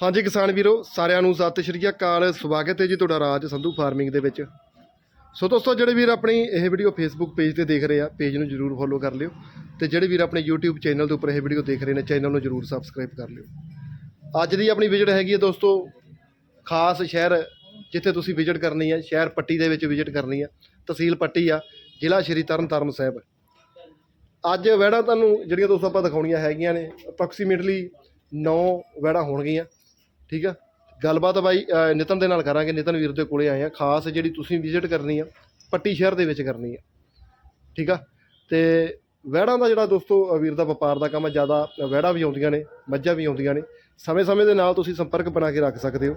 ਹਾਂਜੀ ਕਿਸਾਨ ਵੀਰੋ, ਸਾਰਿਆਂ ਨੂੰ ਸਤਿ ਸ਼੍ਰੀ ਅਕਾਲ। ਸਵਾਗਤ ਹੈ ਜੀ ਤੁਹਾਡਾ ਰਾਜ ਸੰਧੂ ਫਾਰਮਿੰਗ ਦੇ ਵਿੱਚ। ਸੋ ਦੋਸਤੋ, ਜਿਹੜੇ ਵੀਰ ਆਪਣੀ ਇਹ ਵੀਡੀਓ ਫੇਸਬੁੱਕ ਪੇਜ ਤੇ ਦੇਖ ਰਹੇ ਆ ਪੇਜ ਨੂੰ ਜਰੂਰ ਫੋਲੋ ਕਰ ਲਿਓ ਤੇ ਜਿਹੜੇ ਵੀਰ ਆਪਣੇ YouTube ਚੈਨਲ ਦੇ ਉੱਪਰ ਇਹ ਵੀਡੀਓ ਦੇਖ ਰਹੇ ਨੇ ਚੈਨਲ ਨੂੰ ਜਰੂਰ ਸਬਸਕ੍ਰਾਈਬ ਕਰ ਲਿਓ। ਅੱਜ ਦੀ ਆਪਣੀ ਵਿਜ਼ਿਟ ਹੈਗੀ ਹੈ ਦੋਸਤੋ, ਖਾਸ ਸ਼ਹਿਰ ਜਿੱਥੇ ਤੁਸੀਂ ਵਿਜ਼ਿਟ ਕਰਨੀ ਹੈ, ਸ਼ਹਿਰ ਪੱਟੀ ਦੇ ਵਿੱਚ ਵਿਜ਼ਿਟ ਕਰਨੀ ਹੈ, ਤਹਿਸੀਲ ਪੱਟੀ ਆ, ਜ਼ਿਲ੍ਹਾ ਸ਼੍ਰੀ ਤਰਨਤਾਰਨ ਸਾਹਿਬ। ਅੱਜ ਵੈੜਾ ਤੁਹਾਨੂੰ ਜਿਹੜੀਆਂ ਦੋਸਤੋ ਆਪਾਂ ਦਿਖਾਉਣੀਆਂ ਹੈਗੀਆਂ ਨੇ ਅਪਰੋਕਸੀਮੇਟਲੀ 9 ਵੈੜਾ ਹੋਣਗੀਆਂ। ਠੀਕ ਆ? ਗੱਲਬਾਤ ਬਾਈ ਨਿਤਨ ਦੇ ਨਾਲ ਕਰਾਂਗੇ। ਨਿਤਨ ਵੀਰ ਦੇ ਕੋਲੇ ਆਏ ਆ। ਖਾਸ ਜਿਹੜੀ ਤੁਸੀਂ ਵਿਜ਼ਿਟ ਕਰਨੀ ਆ, ਪੱਟੀ ਸ਼ਹਿਰ ਦੇ ਵਿੱਚ ਕਰਨੀ ਆ। ਠੀਕ ਆ? ਤੇ ਵੈੜਾਂ ਦਾ ਜਿਹੜਾ ਦੋਸਤੋ ਵੀਰ ਦਾ ਵਪਾਰ ਦਾ ਕੰਮ ਆ, ਜ਼ਿਆਦਾ ਵੈੜਾ ਵੀ ਆਉਂਦੀਆਂ ਨੇ, ਮੱਝਾਂ ਵੀ ਆਉਂਦੀਆਂ ਨੇ। ਸਮੇਂ-ਸਮੇਂ ਦੇ ਨਾਲ ਤੁਸੀਂ ਸੰਪਰਕ ਬਣਾ ਕੇ ਰੱਖ ਸਕਦੇ ਹੋ।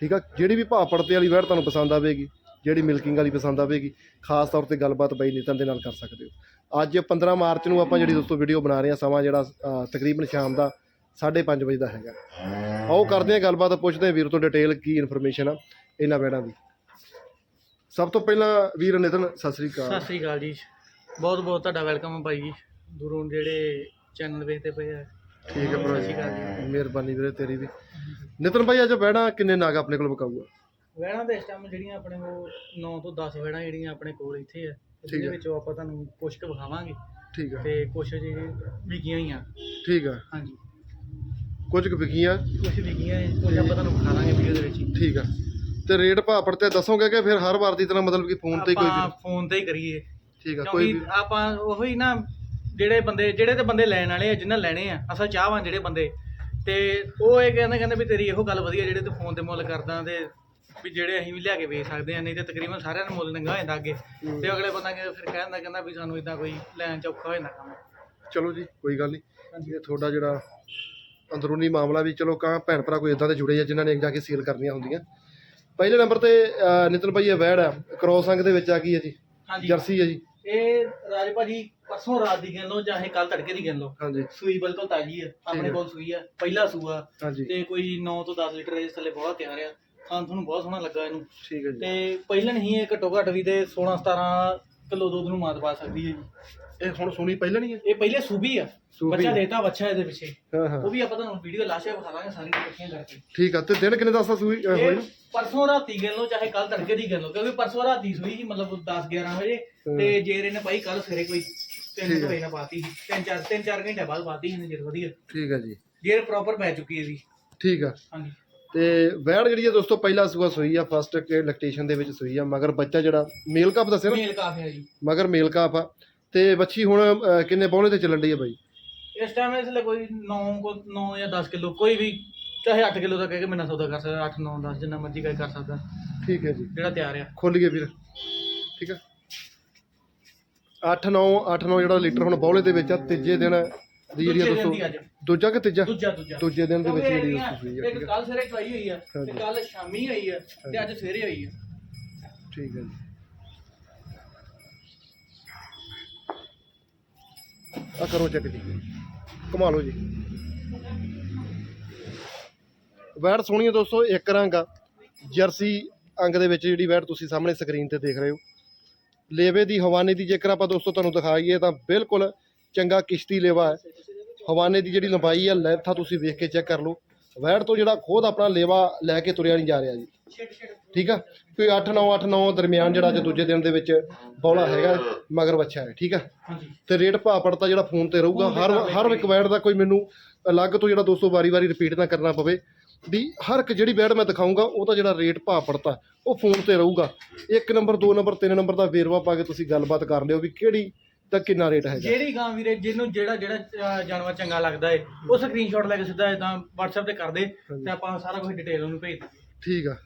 ਠੀਕ ਆ? ਜਿਹੜੀ ਵੀ ਭਾਅ ਪੜਤੇ ਵਾਲੀ ਵਹਿੜ ਤੁਹਾਨੂੰ ਪਸੰਦ ਆਵੇਗੀ, ਜਿਹੜੀ ਮਿਲਕਿੰਗ ਵਾਲੀ ਪਸੰਦ ਆਵੇਗੀ, ਖਾਸ ਤੌਰ ਤੇ ਗੱਲਬਾਤ ਬਾਈ ਨਿਤਨ ਦੇ ਨਾਲ ਕਰ ਸਕਦੇ ਹੋ। ਅੱਜ 15 ਮਾਰਚ ਨੂੰ ਆਪਾਂ ਜਿਹੜੀ ਦੋਸਤੋ ਵੀਡੀਓ ਬਣਾ ਰਹੇ ਹਾਂ ਸਮਾਂ ਜਿਹੜਾ ਤਕਰੀਬਨ ਸ਼ਾਮ ਦਾ 5:30 ਵਜੇ ਦਾ ਹੈਗਾ। ਆਓ ਕਰਦੇ ਹਾਂ ਗੱਲਬਾਤ ਪੁੱਛਦੇ ਹਾਂ ਵੀਰ ਤੋਂ ਡਿਟੇਲ ਕੀ ਇਨਫੋਰਮੇਸ਼ਨ ਆ ਇਹਨਾਂ ਵੈੜਾਂ ਦੀ। ਸਭ ਤੋਂ ਪਹਿਲਾਂ ਵੀਰ ਨਿਤਨ ਸਤਿ ਸ੍ਰੀ ਅਕਾਲ। ਸਤਿ ਸ੍ਰੀ ਅਕਾਲ ਜੀ। ਬਹੁਤ ਬਹੁਤ ਤੁਹਾਡਾ ਵੈਲਕਮ ਹੈ ਭਾਈ ਜੀ। ਦੂਰੋਂ ਜਿਹੜੇ ਚੈਨਲ ਵੇਖਦੇ ਪਏ ਆ। ਠੀਕ ਹੈ ਭਰਾ ਸਤਿ ਸ਼੍ਰੀ ਅਕਾਲ ਜੀ। ਮਿਹਰਬਾਨੀ ਵੀਰੇ ਤੇਰੀ ਵੀ। ਨਿਤਨ ਭਾਈ ਅੱਜ ਵੈੜਾਂ ਕਿੰਨੇ ਨਾਗ ਆਪਣੇ ਕੋਲ ਬਕਾਊਗਾ ਵੈੜਾਂ ਦੇ ਇਸ ਟਾਈਮ ਜਿਹੜੀਆਂ ਆਪਣੇ ਕੋਲ 9 ਤੋਂ 10 ਵੈੜਾਂ ਜਿਹੜੀਆਂ ਆਪਣੇ ਕੋਲ ਇੱਥੇ ਆ। ਠੀਕ ਜਿਹਦੇ ਹੈ। ਵਿੱਚੋਂ ਆਪਾਂ ਤੁਹਾਨੂੰ ਕੁਝ ਕੁ ਵਿਖਾਵਾਂਗੇ। ਠੀਕ ਆ। ਤੇ ਕੁਝ ਜੀ ਵਿਕੀਆਂ ਹੀ ਆ ਠੀਕ ਆ। ਹਾਂਜੀ। ਕੁਝ ਕੁ ਵਿਕੀਆਂ। ਕੁਝ ਵਿਕੀਆਂ ਕੁਝ ਆਪਾਂ ਤੁਹਾਨੂੰ ਵਿਖਾ ਦਾਂਗੇ ਵੀਡੀਓ ਦੇ ਵਿੱਚ ਹੀ। ਠੀਕ ਆ। ਤੇ ਰੇਟ ਭਾਅ ਪੜਤੇ ਦੱਸੋਗੇ ਕਿ ਫਿਰ ਹਰ ਵਾਰ ਦੀ ਤਰ੍ਹਾਂ ਮਤਲਬ ਕਿ ਫੋਨ ਤੇ ਹੀ ਕੋਈ ਆਪਾਂ ਵੀ- ਫੋਨ ਤੇ ਹੀ ਕਰੀਏ। ਠੀਕ ਆ ਕੋਈ ਕਿਉਂਕਿ ਵੀ ਆਪਾਂ ਉਹੀ ਨਾ ਜਿਹੜੇ ਬੰਦੇ ਜਿਹੜੇ ਤੇ ਬੰਦੇ ਲੈਣ ਵਾਲੇ ਆ ਜਿਨ੍ਹਾਂ ਲੈਣੇ ਆ ਅਸਲ ਚਾਹਵਾਨ ਜਿਹੜੇ ਬੰਦੇ। ਤੇ ਉਹ ਇਹ ਕਹਿੰਦੇ ਕਹਿੰਦੇ ਵੀ ਤੇਰੀ ਇਹੋ ਗੱਲ ਵਧੀਆ ਜਿਹੜੇ ਤੂੰ ਫੋਨ ਤੇ ਮੁੱਲ ਕਰਦਾ ਤੇ ਵੀ ਜਿਹੜੇ ਅਸੀਂ ਵੀ ਲਿਆ ਕੇ ਵੇਚ ਸਕਦੇ ਆ ਨਹੀਂ ਤੇ ਤਕਰੀਬਨ ਸਾਰਿਆਂ ਨੂੰ ਮੁੱਲ ਨੰਗਾ ਹੋ ਜਾਂਦਾ ਅੱਗੇ। ਹੂੰ। ਤੇ ਅਗਲੇ ਬੰਦਾ ਕਿ ਫਿਰ ਕਹਿੰਦਾ ਕਹਿੰਦਾ ਵੀ ਸਾਨੂੰ ਇਦਾਂ ਕੋਈ ਲੈਣ ਚ ਔਖਾ ਹੋ ਜਾਂਦਾ ਕੰਮ। ਚਲੋ ਜੀ ਕੋਈ ਗੱਲ ਨਹੀਂ ਇਹ ਤੁਹਾਡਾ ਜਿਹੜਾ ਅੰਦਰੂਨੀ ਮਾਮਲਾ ਵੀ ਚਲੋ ਕਾਂ ਭੈਣ ਭਰਾ ਕੋਈ ਇਦਾਂ ਦੇ ਜੁੜੇ ਆ ਜਿਨ੍ਹਾਂ ਨੇ ਜਾ ਕੇ ਸੇਲ ਕਰਨੀਆਂ ਹੁੰਦੀਆਂ। ਪਹਿਲੇ ਨੰਬਰ ਤੇ ਨਿਤਨ ਭਾਈ ਇਹ ਵੈੜ ਆ। ਕ੍ਰੋਸ ਅੰਗ ਦੇ ਵਿੱਚ ਆ ਗਈ ਹੈ ਜੀ? ਜਰਸੀ ਹੈ ਜੀ। ਇਹ ਰਾਜ ਭਾਜੀ ਪਰਸੋਂ ਰਾਤ ਦੀ ਗਿਣ ਲਓ ਕੱਲ ਤੜਕੇ ਦੀ ਗਿਣ ਲਓ। ਹਾਂਜੀ। ਸੂਈ ਬਿਲਕੁਲ ਤਾਜ਼ੀ ਆ ਆਪਣੇ ਹੈ। ਕੋਲ ਸੂਈ ਆ ਪਹਿਲਾ ਸੂਆ। ਤੇ ਕੋਈ 9 ਤੋਂ 10 ਲੀਟਰ ਇਸ ਥੱਲੇ ਬਹੁਤ ਤਿਆਰ ਆ। ਖਾਣ ਤੁਹਾਨੂੰ ਬਹੁਤ ਸੋਹਣਾ ਲੱਗਾ ਇਹਨੂੰ। ਠੀਕ ਹੈ ਜੀ। ਤੇ ਪਹਿਲਾਂ ਨਹੀਂ ਇਹ ਘੱਟੋ ਘੱਟ ਵੀ ਤੇ 16 17 ਕਿਲੋ ਦੁੱਧ ਨੂੰ ਮਾਤ ਪਾ ਸਕਦੀ ਹੈ ਜੀ। ਇਹ ਹੁਣ ਸੁਣੀ ਪਹਿਲਾਂ ਨਹੀਂ ਹੈ? ਇਹ ਪਹਿਲੇ ਸੂਬੀ ਆ। ਸੂਬੀ। ਬੱਚਾ ਆ। ਦੇਤਾ ਬੱਚਾ ਇਹਦੇ ਪਿੱਛੇ। ਹਾਂ ਹਾਂ। ਉਹ ਵੀ ਆਪਾਂ ਤੁਹਾਨੂੰ ਵੀਡੀਓ ਲਾਸ਼ੇ ਵਿਖਾ ਦਾਂਗੇ ਸਾਰੀਆਂ ਇਕੱਠੀਆਂ ਕਰਕੇ। ਠੀਕ ਆ ਤੇ ਦਿਨ ਕਿੰਨੇ ਦੱਸਦਾ ਸੂਈ ਅਹ, ਹੋਈ? ਇਹ ਨੂੰ? ਪਰਸੋਂ ਰਾਤੀ ਗਿਣ ਲਓ ਚਾਹੇ ਕੱਲ ਤੜਕੇ ਦੀ ਗਿਣ ਲਓ ਕਿਉਂਕਿ ਪਰਸੋਂ ਰਾਤੀ ਸੂਈ ਸੀ ਮਤਲਬ 10 11 ਵਜੇ ਤੇ ਜੇਰ ਇਹਨੇ ਪਾਈ ਕੱਲ ਸਵੇਰੇ ਕੋਈ ਤਿੰਨ ਠੀਕ ਕੁ ਆ। ਵਜੇ ਨਾਲ ਪਾਤੀ। ਤਿੰਨ ਚਾਰ ਤਿੰਨ ਚਾਰ ਘੰਟੇ ਬਾਅਦ ਪਾਤੀ ਇਹਨੇ ਜੇਰ ਵਧੀਆ। ਠੀਕ ਹੈ ਜੀ। ਜੇਰ ਪ੍ਰੋਪਰ ਪੈ ਚੁੱਕੀ ਹੈ ਇਹਦੀ ਠੀਕ ਆ। ਹਾਂਜੀ। ਤੇ ਵੈੜ ਜਿਹੜੀ ਹੈ ਦੋਸਤੋ ਪਹਿਲਾ ਸੂਆ ਸੂਈ ਆ ਫਸਟ ਲੈਕਟੇਸ਼ਨ ਦੇ ਵਿੱਚ ਸੂਈ ਆ ਮਗਰ ਬੱਚਾ ਜਿਹੜਾ ਮੇਲ ਕਾਪ ਦੱਸਿਆ ਨਾ? ਮੇਲ ਕਾਫੀ ਹੈ ਜੀ। ਮਗਰ ਮੇਲ ਕਾਪ ਆ। ਤੇ ਬੱਚੀ ਹੁਣ ਅਹ, ਕਿੰਨੇ ਬੌਲੇ ਤੇ ਚੱਲਣ ਡਈ ਆ ਬਾਈ? ਇਸ ਟਾਈਮ ਇਸ ਲਈ ਕੋਈ 9 ਕੋ 9 ਜਾਂ 10 ਕਿਲੋ ਕੋਈ ਵੀ ਚਾਹੇ 8 ਕਿਲੋ ਦਾ ਕਹਿ ਕੇ ਮੈਨਾਂ ਸੌਦਾ ਕਰ ਸਕਦਾ 8 9 10 ਜਿੰਨਾ ਮਰਜ਼ੀ ਕਰ ਸਕਦਾ। ਠੀਕ ਹੈ ਜੀ। ਜਿਹੜਾ ਤਿਆਰ ਆ। ਖੋਲੀਏ ਵੀਰ ਠੀਕ ਆ। 8 9 8 9 ਜਿਹੜਾ ਲੀਟਰ ਹੁਣ ਬੌਲੇ ਦੇ ਵਿੱਚ ਆ ਤੀਜੇ ਦਿਨ ਦੀ ਜਿਹੜੀ ਆ ਦੂਜੇ ਦਿਨ ਦੀ ਦੋਸਤੋ ਦੂਜਾ ਕਿ ਤੀਜਾ? ਦੂਜਾ ਦੂਜਾ। ਦੂਜੇ ਦਿਨ ਦੇ ਵਿੱਚ ਕਿਉਂਕਿ ਜਿਹੜੀ ਦੋਸਤੋ ਆ ਇੱਕ ਠੀਕ ਆ? ਕੱਲ ਸਵੇਰੇ ਚਵਾਈ ਹੋਈ ਆ ਹਾਂਜੀ। ਤੇ ਕੱਲ ਸ਼ਾਮੀ ਹੋਈ ਆ ਤੇ ਅੱਜ ਸਵੇਰੇ ਹੋਈ ਆ। ਠੀਕ ਹੈ ਜੀ। ਆ ਕਰੋ ਚੈੱਕ ਜੀ। ਕਮਾ ਲਓ ਜੀ। ਵੈੜ ਸੋਹਣੀ ਹੈ ਦੋਸਤੋ ਇੱਕ ਰੰਗ ਆ। ਜਰਸੀ ਅੰਗ ਦੇ ਵਿੱਚ ਜਿਹੜੀ ਵੈੜ ਤੁਸੀਂ ਸਾਹਮਣੇ ਸਕਰੀਨ ਤੇ ਦੇਖ ਰਹੇ ਹੋ। ਲੇਵੇ ਦੀ ਹਵਾਨੇ ਦੀ ਜੇਕਰ ਆਪਾਂ ਦੋਸਤੋ ਤੁਹਾਨੂੰ ਦਿਖਾਈਏ ਤਾਂ ਬਿਲਕੁਲ ਚੰਗਾ ਕਿਸ਼ਤੀ ਲੇਵਾ ਹੈ। ਹਵਾਨੇ ਦੀ ਜਿਹੜੀ ਲੰਬਾਈ ਆ ਲੈਂਥ ਤੁਸੀਂ ਵੇਖ ਕੇ ਚੈੱਕ ਕਰ ਲਓ। ਵੈੜ ਤੋਂ ਜਿਹੜਾ ਖੁਦ ਆਪਣਾ ਲੇਵਾ ਲੈ ਕੇ ਤੁਰਿਆ ਨਹੀਂ ਜਾ ਰਿਹਾ ਜੀ। ਠੀਕ ਆ? ਕੋਈ 8 9 8 9 ਦਰਮਿਆਨ ਜਿਹੜਾ ਅੱਜ ਦੂਜੇ ਦਿਨ ਦੇ ਵਿੱਚ ਬੌਲਾ ਹੈਗਾ ਮਗਰ ਬੱਚਾ ਹੈ ਠੀਕ ਆ? ਤੇ ਰੇਟ ਭਾਅ ਪੜਤਾ ਜਿਹੜਾ ਫੋਨ ਤੇ ਰਹੂਗਾ ਹਰ ਹਰ ਇੱਕ ਵੈਡ ਦਾ ਕੋਈ ਮੈਨੂੰ ਅਲੱਗ ਤੋਂ ਜਿਹੜਾ ਦੋਸਤੋ ਵਾਰੀ-ਵਾਰੀ ਰਿਪੀਟ ਨਾ ਕਰਨਾ ਪਵੇ। ਵੀ ਹਰ ਇੱਕ ਜਿਹੜੀ ਵੈਡ ਮੈਂ ਦਿਖਾਉਂਗਾ ਉਹਦਾ ਜਿਹੜਾ ਰੇਟ ਭਾਅ ਪੜਤਾ ਉਹ ਫੋਨ ਤੇ ਰਹੂਗਾ। ਇੱਕ ਨੰਬਰ ਦੋ ਨੰਬਰ ਤਿੰਨ ਨੰਬਰ ਦਾ ਵੇਰਵਾ ਪਾ ਕੇ ਤੁਸੀਂ ਗੱਲਬਾਤ ਕਰ ਲਿਓ ਵੀ ਕਿਹੜੀ ਦਾ ਕਿੰਨਾ ਰੇਟ ਹੈਗਾ? ਜਿਹੜੀ ਗਾਂ ਵੀਰੇ ਜਿਹਨੂੰ ਜਿਹੜਾ ਜਿਹੜਾ ਅਹ, ਜਾਨਵਰ ਚੰਗਾ ਲੱਗਦਾ ਏ ਉਹ ਸਕਰੀਨਸ਼ਾਟ ਲੈ ਕੇ ਸਿੱਧਾ ਇਦਾਂ WhatsApp ਤੇ ਕਰ ਦੇ ਤੇ ਆਪਾਂ ਸਾਰਾ ਕੁਝ ਡਿਟੇਲ ਉਹਨੂੰ ਭੇਜ ਦਾਂਗੇ ਠੀਕ ਆ।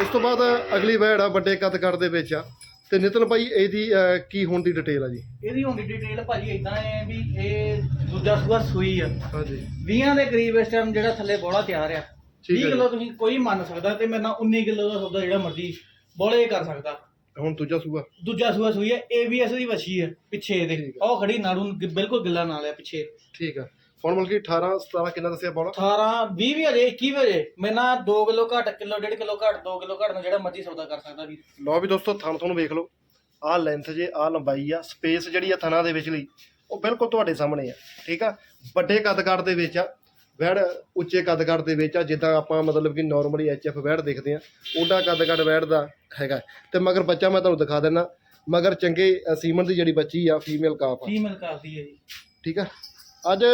ਇਸ ਤੋਂ ਬਾਅਦ ਅਗਲੀ ਆ ਵੱਡੇ ਕੱਦ ਕੱਦ ਦੇ ਵਿੱਚ ਆ। ਤੇ ਨਿਤਨ ਭਾਈ ਇਹਦੀ ਅਹ, ਕੀ ਹੋਣ ਦੀ ਡਿਟੇਲ ਆ ਜੀ? ਇਹਦੀ ਹੁਣ ਡਿਟੇਲ ਭਾਜੀ ਇਦਾਂ ਹੈ ਵੀ ਇਹ ਦੂਜਾ ਸੂਆ ਸੂਈ ਆ। ਹਾਂਜੀ। 20 ਦੇ ਕਰੀਬ ਇਸ ਟਾਈਮ ਜਿਹੜਾ ਥੱਲੇ ਬੋਲਾ ਤਿਆਰ ਆ। ਠੀਕ 20 ਹੈ ਕਿਲੋ ਤੁਸੀਂ ਕੋਈ ਮੰਨ ਸਕਦਾ ਤੇ ਮੇਰੇ ਨਾਲ 19 ਕਿਲੋ ਦਾ ਸੌਦਾ ਜਿਹੜਾ ਮਰਜ਼ੀ ਬੋਲੇ ਕਰ ਸਕਦਾ। ਹੁਣ ਦੂਜਾ ਸੂਆ। ਦੂਜਾ ਸੂਆ ਸੂਈ ਹੈ ABS ਦੀ ਵੱਛੀ ਹੈ ਪਿੱਛੇ ਠੀਕ ਉਹ ਖੜੀ ਨਾੜੂ ਨੂੰ ਗਿ- ਬਿਲਕੁਲ ਗਿੱਲਾ ਨਾਲ ਆ ਪਿੱਛੇ। ਠੀਕ ਆ ਹੁਣ ਮਤਲਬ ਕਿ 18 17 ਕਿੰਨਾ ਦੱਸਿਆ ਬੌਲਾ 18 20 ਵੀ ਅਜੇ 21 ਵੀ ਨਾਲ 2 ਕਿਲੋ ਘੱਟ ਕਿਲੋ 1.5 ਕਿਲੋ ਘੱਟ 2 ਕਿਲੋ ਘੱਟ ਨੂੰ ਜਿਹੜਾ ਮਰਜ਼ੀ ਸੌਦਾ ਕਰ ਸਕਦਾ ਵੀ। ਲਓ ਵੀ ਦੋਸਤੋ ਥਣ ਤੁਹਾਨੂੰ ਵੇਖ ਲਓ। ਆਹ ਲੈਂਥ ਜੇ ਆਹ ਲੰਬਾਈ ਆ ਸਪੇਸ ਜਿਹੜੀ ਆ ਥਣਾ ਦੇ ਵਿਚਲੀ ਉਹ ਬਿਲਕੁਲ ਤੁਹਾਡੇ ਸਾਹਮਣੇ ਆ। ਠੀਕ ਆ? ਵੱਡੇ ਕੱਦ ਕਾਠ ਦੇ ਵਿੱਚ ਆ। ਵੈੜ ਉੱਚੇ ਕੱਦ-ਕੱਦ ਦੇ ਵਿੱਚ ਆ ਜਿੱਦਾਂ ਆਪਾਂ ਮਤਲਬ ਕਿ ਨਾਰਮਲੀ ਐਚਐਫ ਵੈੜ ਦੇਖਦੇ ਆ ਉਹਦਾ ਕੱਦ-ਕੱਦ ਵੈੜ ਦਾ ਹੈਗਾ। ਤੇ ਮਗਰ ਬੱਚਾ ਮੈਂ ਤੁਹਾਨੂੰ ਦਿਖਾ ਦਿੰਦਾ ਮਗਰ ਚੰਗੇ ਸੀਮਨ ਦੀ ਜਿਹੜੀ ਬੱਚੀ ਆ ਫੀਮੇਲ ਕਾਫ ਆ। ਫੀਮੇਲ ਕਰਦੀ ਹੈ ਜੀ। ਠੀਕ ਆ? ਅੱਜ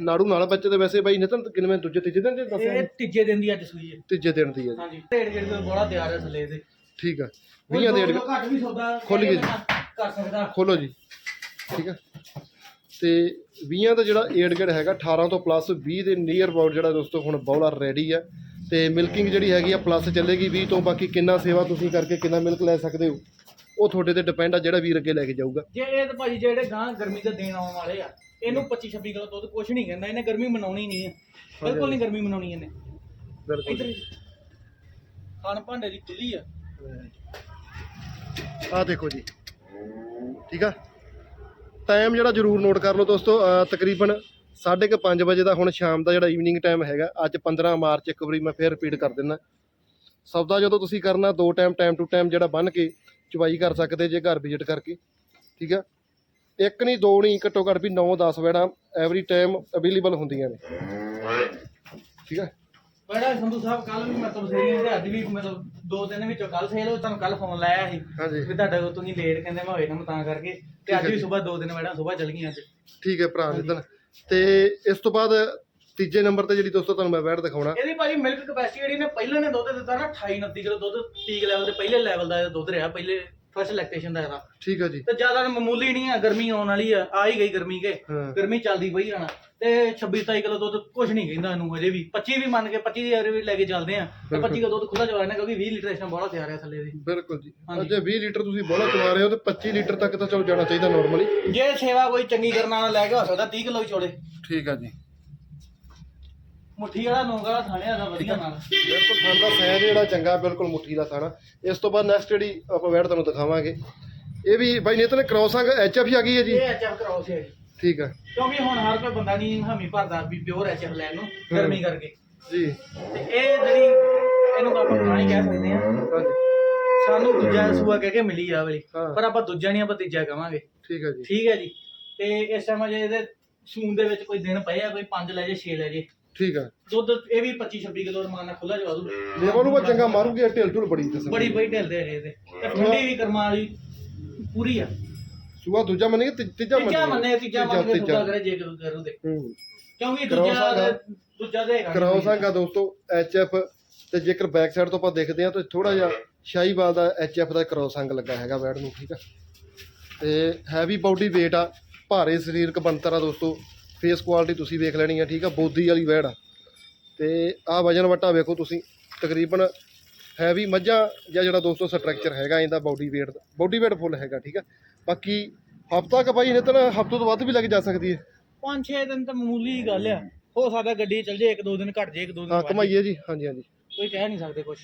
ਨਾੜੂ ਨਾਲ ਬੱਚੇ ਦੇ ਵੈਸੇ ਬਾਈ ਨਿਤਨ ਕਿੰਨੇ ਦੂਜੇ ਤੀਜੇ ਦਿਨ ਜੇ ਦੱਸਿਆ ਇਹ ਤੀਜੇ ਦਿਨ ਦੀ ਅੱਜ ਸੂਈ ਹੈ। ਤੀਜੇ ਦਿਨ ਦੀ ਹੈ ਜੀ। ਹਾਂਜੀ। ਢੇੜ ਗੇੜ ਤੋਂ ਬੜਾ ਤਿਆਰ ਹੈ ਥੱਲੇ ਦੇ ਠੀਕ ਆ। 20 ਦੇ ਕਿਲੋ ਘੱਟ ਵੀ ਸੌਦਾ ਖੁੱਲ ਗਈ ਜੀ। ਕਰ ਸਕਦਾ। ਖੋਲੋ ਜੀ। ਠੀਕ ਆ? ਤੇ 20 ਦਾ ਜਿਹੜਾ ਏਡ ਗੇੜ ਹੈਗਾ 18 ਤੋਂ ਪਲੱਸ 20 ਦੇ ਨੀਅਰ ਅਬਾਊਟ ਜਿਹੜਾ ਦੋਸਤੋ ਹੁਣ ਬੌਲਾ ਰੈਡੀ ਆ। ਤੇ ਮਿਲਕਿੰਗ ਜਿਹੜੀ ਹੈਗੀ ਆ ਪਲੱਸ ਚੱਲੇਗੀ 20 ਤੋਂ ਬਾਕੀ ਕਿੰਨਾ ਸੇਵਾ ਤੁਸੀਂ ਕਰਕੇ ਕਿੰਨਾ ਮਿਲਕ ਲੈ ਸਕਦੇ ਹੋ ਉਹ ਤੁਹਾਡੇ ਤੇ ਡਿਪੈਂਡ ਆ ਜਿਹੜਾ ਵੀਰ ਅੱਗੇ ਲੈ ਕੇ ਜਾਊਗਾ। ਜੇ ਇਹ ਤਾਂ ਭਾਜੀ ਜਿਹੜੇ ਗਾਂ ਗਰਮੀ ਦੇ ਦੇਣ ਆਉਣ ਵਾਲੇ ਆ ਇਹਨੂੰ 25 26 ਕਿਲੋ ਦੁੱਧ ਕੁਛ ਨਹੀਂ ਕਹਿੰਦਾ ਇਹਨੇ ਗਰਮੀ ਮਨਾਉਣੀ ਨਹੀਂ ਹੈ ਬਿਲਕੁਲ ਨਹੀਂ ਗਰਮੀ ਮਨਾਉਣੀ ਇਹਨੇ। ਬਿਲਕੁਲ। ਇੱਧਰ ਖਾਣ ਭਾਂਡੇ ਦੀ ਖੁੱਲੀ ਆ। ਆ ਦੇਖੋ ਜੀ। ਠੀਕ ਆ? ਟਾਈਮ ਜਿਹੜਾ ਜਰੂਰ ਨੋਟ ਕਰ ਲਓ ਦੋਸਤੋ, ਅਹ ਤਕਰੀਬਨ 5:30 ਵਜੇ ਦਾ ਹੁਣ ਸ਼ਾਮ ਦਾ ਜਿਹੜਾ ਈਵਨਿੰਗ ਟਾਈਮ ਹੈਗਾ, ਅੱਜ 15 ਮਾਰਚ ਇੱਕ ਵਾਰੀ ਮੈਂ ਫੇਰ ਰਿਪੀਟ ਕਰ ਦਿੰਦਾ। ਸੌਦਾ ਜਦੋਂ ਤੁਸੀਂ ਕਰਨਾ, ਦੋ ਟਾਈਮ ਟਾਈਮ ਟੂ ਟਾਈਮ ਜਿਹੜਾ ਬੰਨ ਕੇ ਚੁਬਾਈ ਕਰ ਸਕਦੇ ਜੇ ਘਰ ਵਿਜ਼ਿਟ ਕਰਕੇ, ਠੀਕ ਆ? ਇੱਕ ਨਹੀਂ, ਦੋ ਨਹੀਂ, ਘੱਟੋ ਘੱਟ ਵੀ 9-10 ਵੈੜਾਂ ਐਵਰੀ ਟਾਈਮ ਅਵੇਲੇਬਲ ਹੁੰਦੀਆਂ ਨੇ। ਠੀਕ ਆ? ਬੜਾ ਸੰਧੂ ਸਾਹਿਬ ਕੱਲ ਵੀ ਮਤਲਬ ਸਹੀ ਹੈ ਅੱਜ ਵੀ ਮਤਲਬ ਦੋ ਤਿੰਨ ਵਿੱਚੋਂ ਕੱਲ ਸੇਲ ਹੋ ਤੁਹਾਨੂੰ ਕੱਲ ਫੋਨ ਲਾਇਆ ਸੀ ਹਾਂਜੀ। ਵੀ ਤੁਹਾਡਾ ਕੋਲ ਤੁਸੀਂ ਲੇਟ ਕਹਿੰਦੇ ਮੈਂ ਹੋਏ ਨਾ ਮੈਂ ਤਾਂ ਕਰਕੇ ਤੇ ਅੱਜ ਵੀ ਸਵੇਰ ਦੋ ਦਿਨ ਮੈਡਮ ਸਵੇਰ ਚਲ ਗਈਆਂ ਅੱਜ। ਠੀਕ ਹੈ ਭਰਾ ਨਿਤਨ ਤੇ ਇਸ ਤੋਂ ਬਾਅਦ ਤੀਜੇ ਨੰਬਰ ਤੇ ਜਿਹੜੀ ਦੋਸਤੋ ਤੁਹਾਨੂੰ ਮੈਂ ਵੈੜ ਦਿਖਾਉਣਾ। ਇਹਦੀ ਭਾਜੀ ਮਿਲਕ ਕਪੈਸਿਟੀ ਜਿਹੜੀ ਨੇ ਪਹਿਲਾਂ ਨੇ ਦੁੱਧ ਦਿੱਤਾ ਨਾ 28 29 ਕਿਲੋ ਦੁੱਧ ਪੀਕ ਲੈਵਲ ਤੇ ਪਹਿਲੇ ਲੈਵਲ ਦਾ ਦੁੱਧ ਰਿਹਾ ਪਹਿਲੇ ਫਸਟ ਲੈਕਟੇਸ਼ਨ ਦਾ ਇਹਦਾ। ਠੀਕ ਆ ਜੀ। ਤੇ ਜ਼ਿਆਦਾ ਮਾਮੂਲੀ ਨਹੀਂ ਆ ਗਰਮੀ ਆਉਣ ਵਾਲੀ ਆ ਆ ਹੀ ਗਈ ਗਰਮੀ ਕੇ। ਹਾਂ। ਗਰਮੀ ਚੱਲਦੀ ਪਈ ਆਣਾ ਤੇ 26 27 ਕਿਲੋ ਦੁੱਧ ਕੁਝ ਨਹੀਂ ਕਹਿੰਦਾ ਇਹਨੂੰ ਹਜੇ ਵੀ। 25 ਵੀ ਮੰਨ ਕੇ 25 ਦੀ ਐਵਰੇਜ ਲੈ ਕੇ ਚੱਲਦੇ ਆ। ਤੇ 25 ਕਿਲੋ ਦੁੱਧ ਖੁੱਲਾ ਜਵਾਨਾ ਕਿਉਂਕਿ 20 ਲੀਟਰ ਇਸ ਟਾਈਮ ਬੜਾ ਤਿਆਰ ਹੈ ਥੱਲੇ ਦੀ ਬਿਲਕੁਲ ਜੀ। ਹਾਂਜੀ। ਜੇ 20 ਲੀਟਰ ਤੁਸੀਂ ਬੋਲਾ ਚਲਾ ਰਹੇ ਹੋ ਤੇ 25 ਲੀਟਰ ਤੱਕ ਤਾਂ ਚਲੋ ਜਾਣਾ ਚਾਹੀਦਾ ਨਾਰਮਲੀ ਜੇ ਸੇਵਾ ਕੋਈ ਚੰਗੀ ਕਰਨ ਵਾਲਾ ਲੈ ਕੇ ਹੋ ਸਕਦਾ 30 ਕਿਲੋ ਵੀ ਚੋਲੇ ਠੀਕ ਆ ਜੀ। ਮੁੱਠੀ ਵਾਲਾ ਨੋਂਗਾ ਥਾਣਿਆ ਦਾ ਵਧੀਆ ਨਾਲ ਬਿਲਕੁਲ ਥਣ ਦਾ ਸਾਈਜ਼ ਜਿਹੜਾ ਚੰਗਾ ਬਿਲਕੁਲ ਮੁੱਠੀ ਦਾ ਥਾਣਾ। ਇਸ ਤੋਂ ਬਾਅਦ ਨੈਕਸਟ ਜਿਹੜੀ ਆਪਾਂ ਵੈੜ ਤੁਹਾਨੂੰ ਦਿਖਾਵਾਂਗੇ। ਇਹ ਵੀ ਬਾਈ ਨੇ ਤਾਂ ਕ੍ਰੋਸਾਂਗ ਐਚਐਫ ਹੀ ਆ ਗਈ ਹੈ ਜੀ। ਇਹ ਐਚਐਫ ਕਰਾਉਸ ਹੈ। ਜੀ ਠੀਕ ਆ। ਕਿਉਂਕਿ ਹੁਣ ਹਰ ਕੋਈ ਬੰਦਾ ਨਹੀਂ ਹਾਮੀ ਭਰਦਾ ਵੀ ਪਿਓਰ ਐਚਐਫ ਲੈਣ ਨੂੰ ਗਰਮੀ ਕਰਕੇ। ਜੀ। ਤੇ ਇਹ ਜਿਹੜੀ ਇਹਨੂੰ ਆਪਾਂ ਹੀ ਕਹਿ ਸਕਦੇ ਆ ਸਾਨੂੰ ਦੂਜਾ ਸੂਆ ਕਹਿ ਕੇ ਮਿਲੀ ਆ ਵਾਲੀ ਹਾਂ। ਪਰ ਆਪਾਂ ਦੂਜਾ ਨਹੀਂ ਆਪਾਂ ਤੀਜਾ ਕਵਾਂਗੇ। ਠੀਕ ਆ ਜੀ। ਠੀਕ ਹੈ ਜੀ। ਤੇ ਇਸ ਟਾਈਮ ਜੇ ਇਹਦੇ ਸੂਨ ਦੇ ਵਿੱਚ ਕੋਈ ਦਿਨ ਪਏ ਆ ਕੋਈ 5 ਲੈ ਜੇ 6 ਲੈ ਜੇ। ਠੀਕ ਆ। ਦੁੱਧ ਇਹ ਵੀ 25 26 ਕਿਲੋ ਰਮਾਨ ਨਾਲ ਖੁੱਲਾ ਜਵਾ ਦੂ ਲੇਵਲ ਨੂੰ ਚੰਗਾ ਮਾਰੂਗੀ ਢਿਲ ਢੁਲ ਬੜੀ ਕਿਸਮ ਬੜੀ ਢਿਲਦੇ ਆ। ਇਹਦੇ। ਤੇ ਠੰਡੀ ਵੀ ਕਰਮਾਂ ਵਾਲੀ ਪੂਰੀ ਆ। ਸੂਆ ਦੂਜਾ ਮੰਨੇ ਕਿ ਤੀਜਾ ਤੀਜਾ ਮੰਨੇ ਤੀਜਾ ਮੰਨ ਤੀਜਾ। ਕਰੇ ਜੇ ਕਰੂ ਕਰੂ ਦੇ। ਹੂੰ। ਕਿਉਂਕਿ ਕਰਾਓ ਦੂਜਾ ਸਾਂਗਾ। ਦੂਜਾ ਦੇ ਹੈਗਾ। ਨੀ ਕਰਾਉਸਾਂਗਾ ਦੋਸਤੋ ਐਚਐਫ ਤੇ ਜੇਕਰ ਬੈਕ ਸਾਈਡ ਤੋਂ ਆਪਾਂ ਦੇਖਦੇ ਹਾਂ ਤਾਂ ਥੋੜਾ ਜਿਹਾ ਸ਼ਾਹੀਵਾਲ ਦਾ ਐਚਐਫ ਦਾ ਕਰਾਉਸਾਂਗ ਲੱਗਾ ਹੈਗਾ ਵੈੜ ਨੂੰ ਠੀਕ ਆ। ਤੇ ਹੈਵੀ ਬਾਡੀ weight ਆ ਭਾਰੇ ਸਰੀਰਕ ਬਣਤਰ ਆ ਦੋਸਤੋ। ਫੇਸ ਕੁਆਲਿਟੀ ਤੁਸੀਂ ਵੇਖ ਲੈਣੀ ਆ ਠੀਕ ਆ ਬੋਦੀ ਵਾਲੀ ਵੈੜ ਆ। ਤੇ ਆ ਵਜਨ ਵਟਾ ਵੇਖੋ ਤੁਸੀਂ ਤਕਰੀਬਨ ਹੈਵੀ ਮੱਝਾਂ ਜਾਂ ਜਿਹੜਾ ਦੋਸਤੋ ਸਟਰਕਚਰ ਹੈਗਾ ਇਹਦਾ ਬਾਡੀ weight ਦਾ। ਬਾਡੀ weight ਫੁੱਲ ਹੈਗਾ ਠੀਕ ਆ। ਬਾਕੀ ਹਫਤਾ ਕ ਭਾਈ ਨੇ ਤਾਂ ਹਫ਼ਤੇ ਤੋਂ ਵੱਧ ਵੀ ਲੱਗ ਜਾ ਸਕਦੀ ਹੈ ਪੰਜ ਛੇ ਦਿਨ ਤਾਂ ਮਾਮੂਲੀ ਗੱਲ ਆ। ਹੋ ਸਕਦਾ ਗੱਡੀ ਚੱਲ ਜੇ ਇੱਕ ਦੋ ਦਿਨ ਘਟ ਜੇ ਇੱਕ ਦੋ ਦਿਨ ਹਾਂ। ਕਮਾਈਏ ਜੀ ਹਾਂਜੀ ਹਾਂਜੀ। ਕੋਈ ਕਹਿ ਨਹੀਂ ਸਕਦੇ ਕੁਝ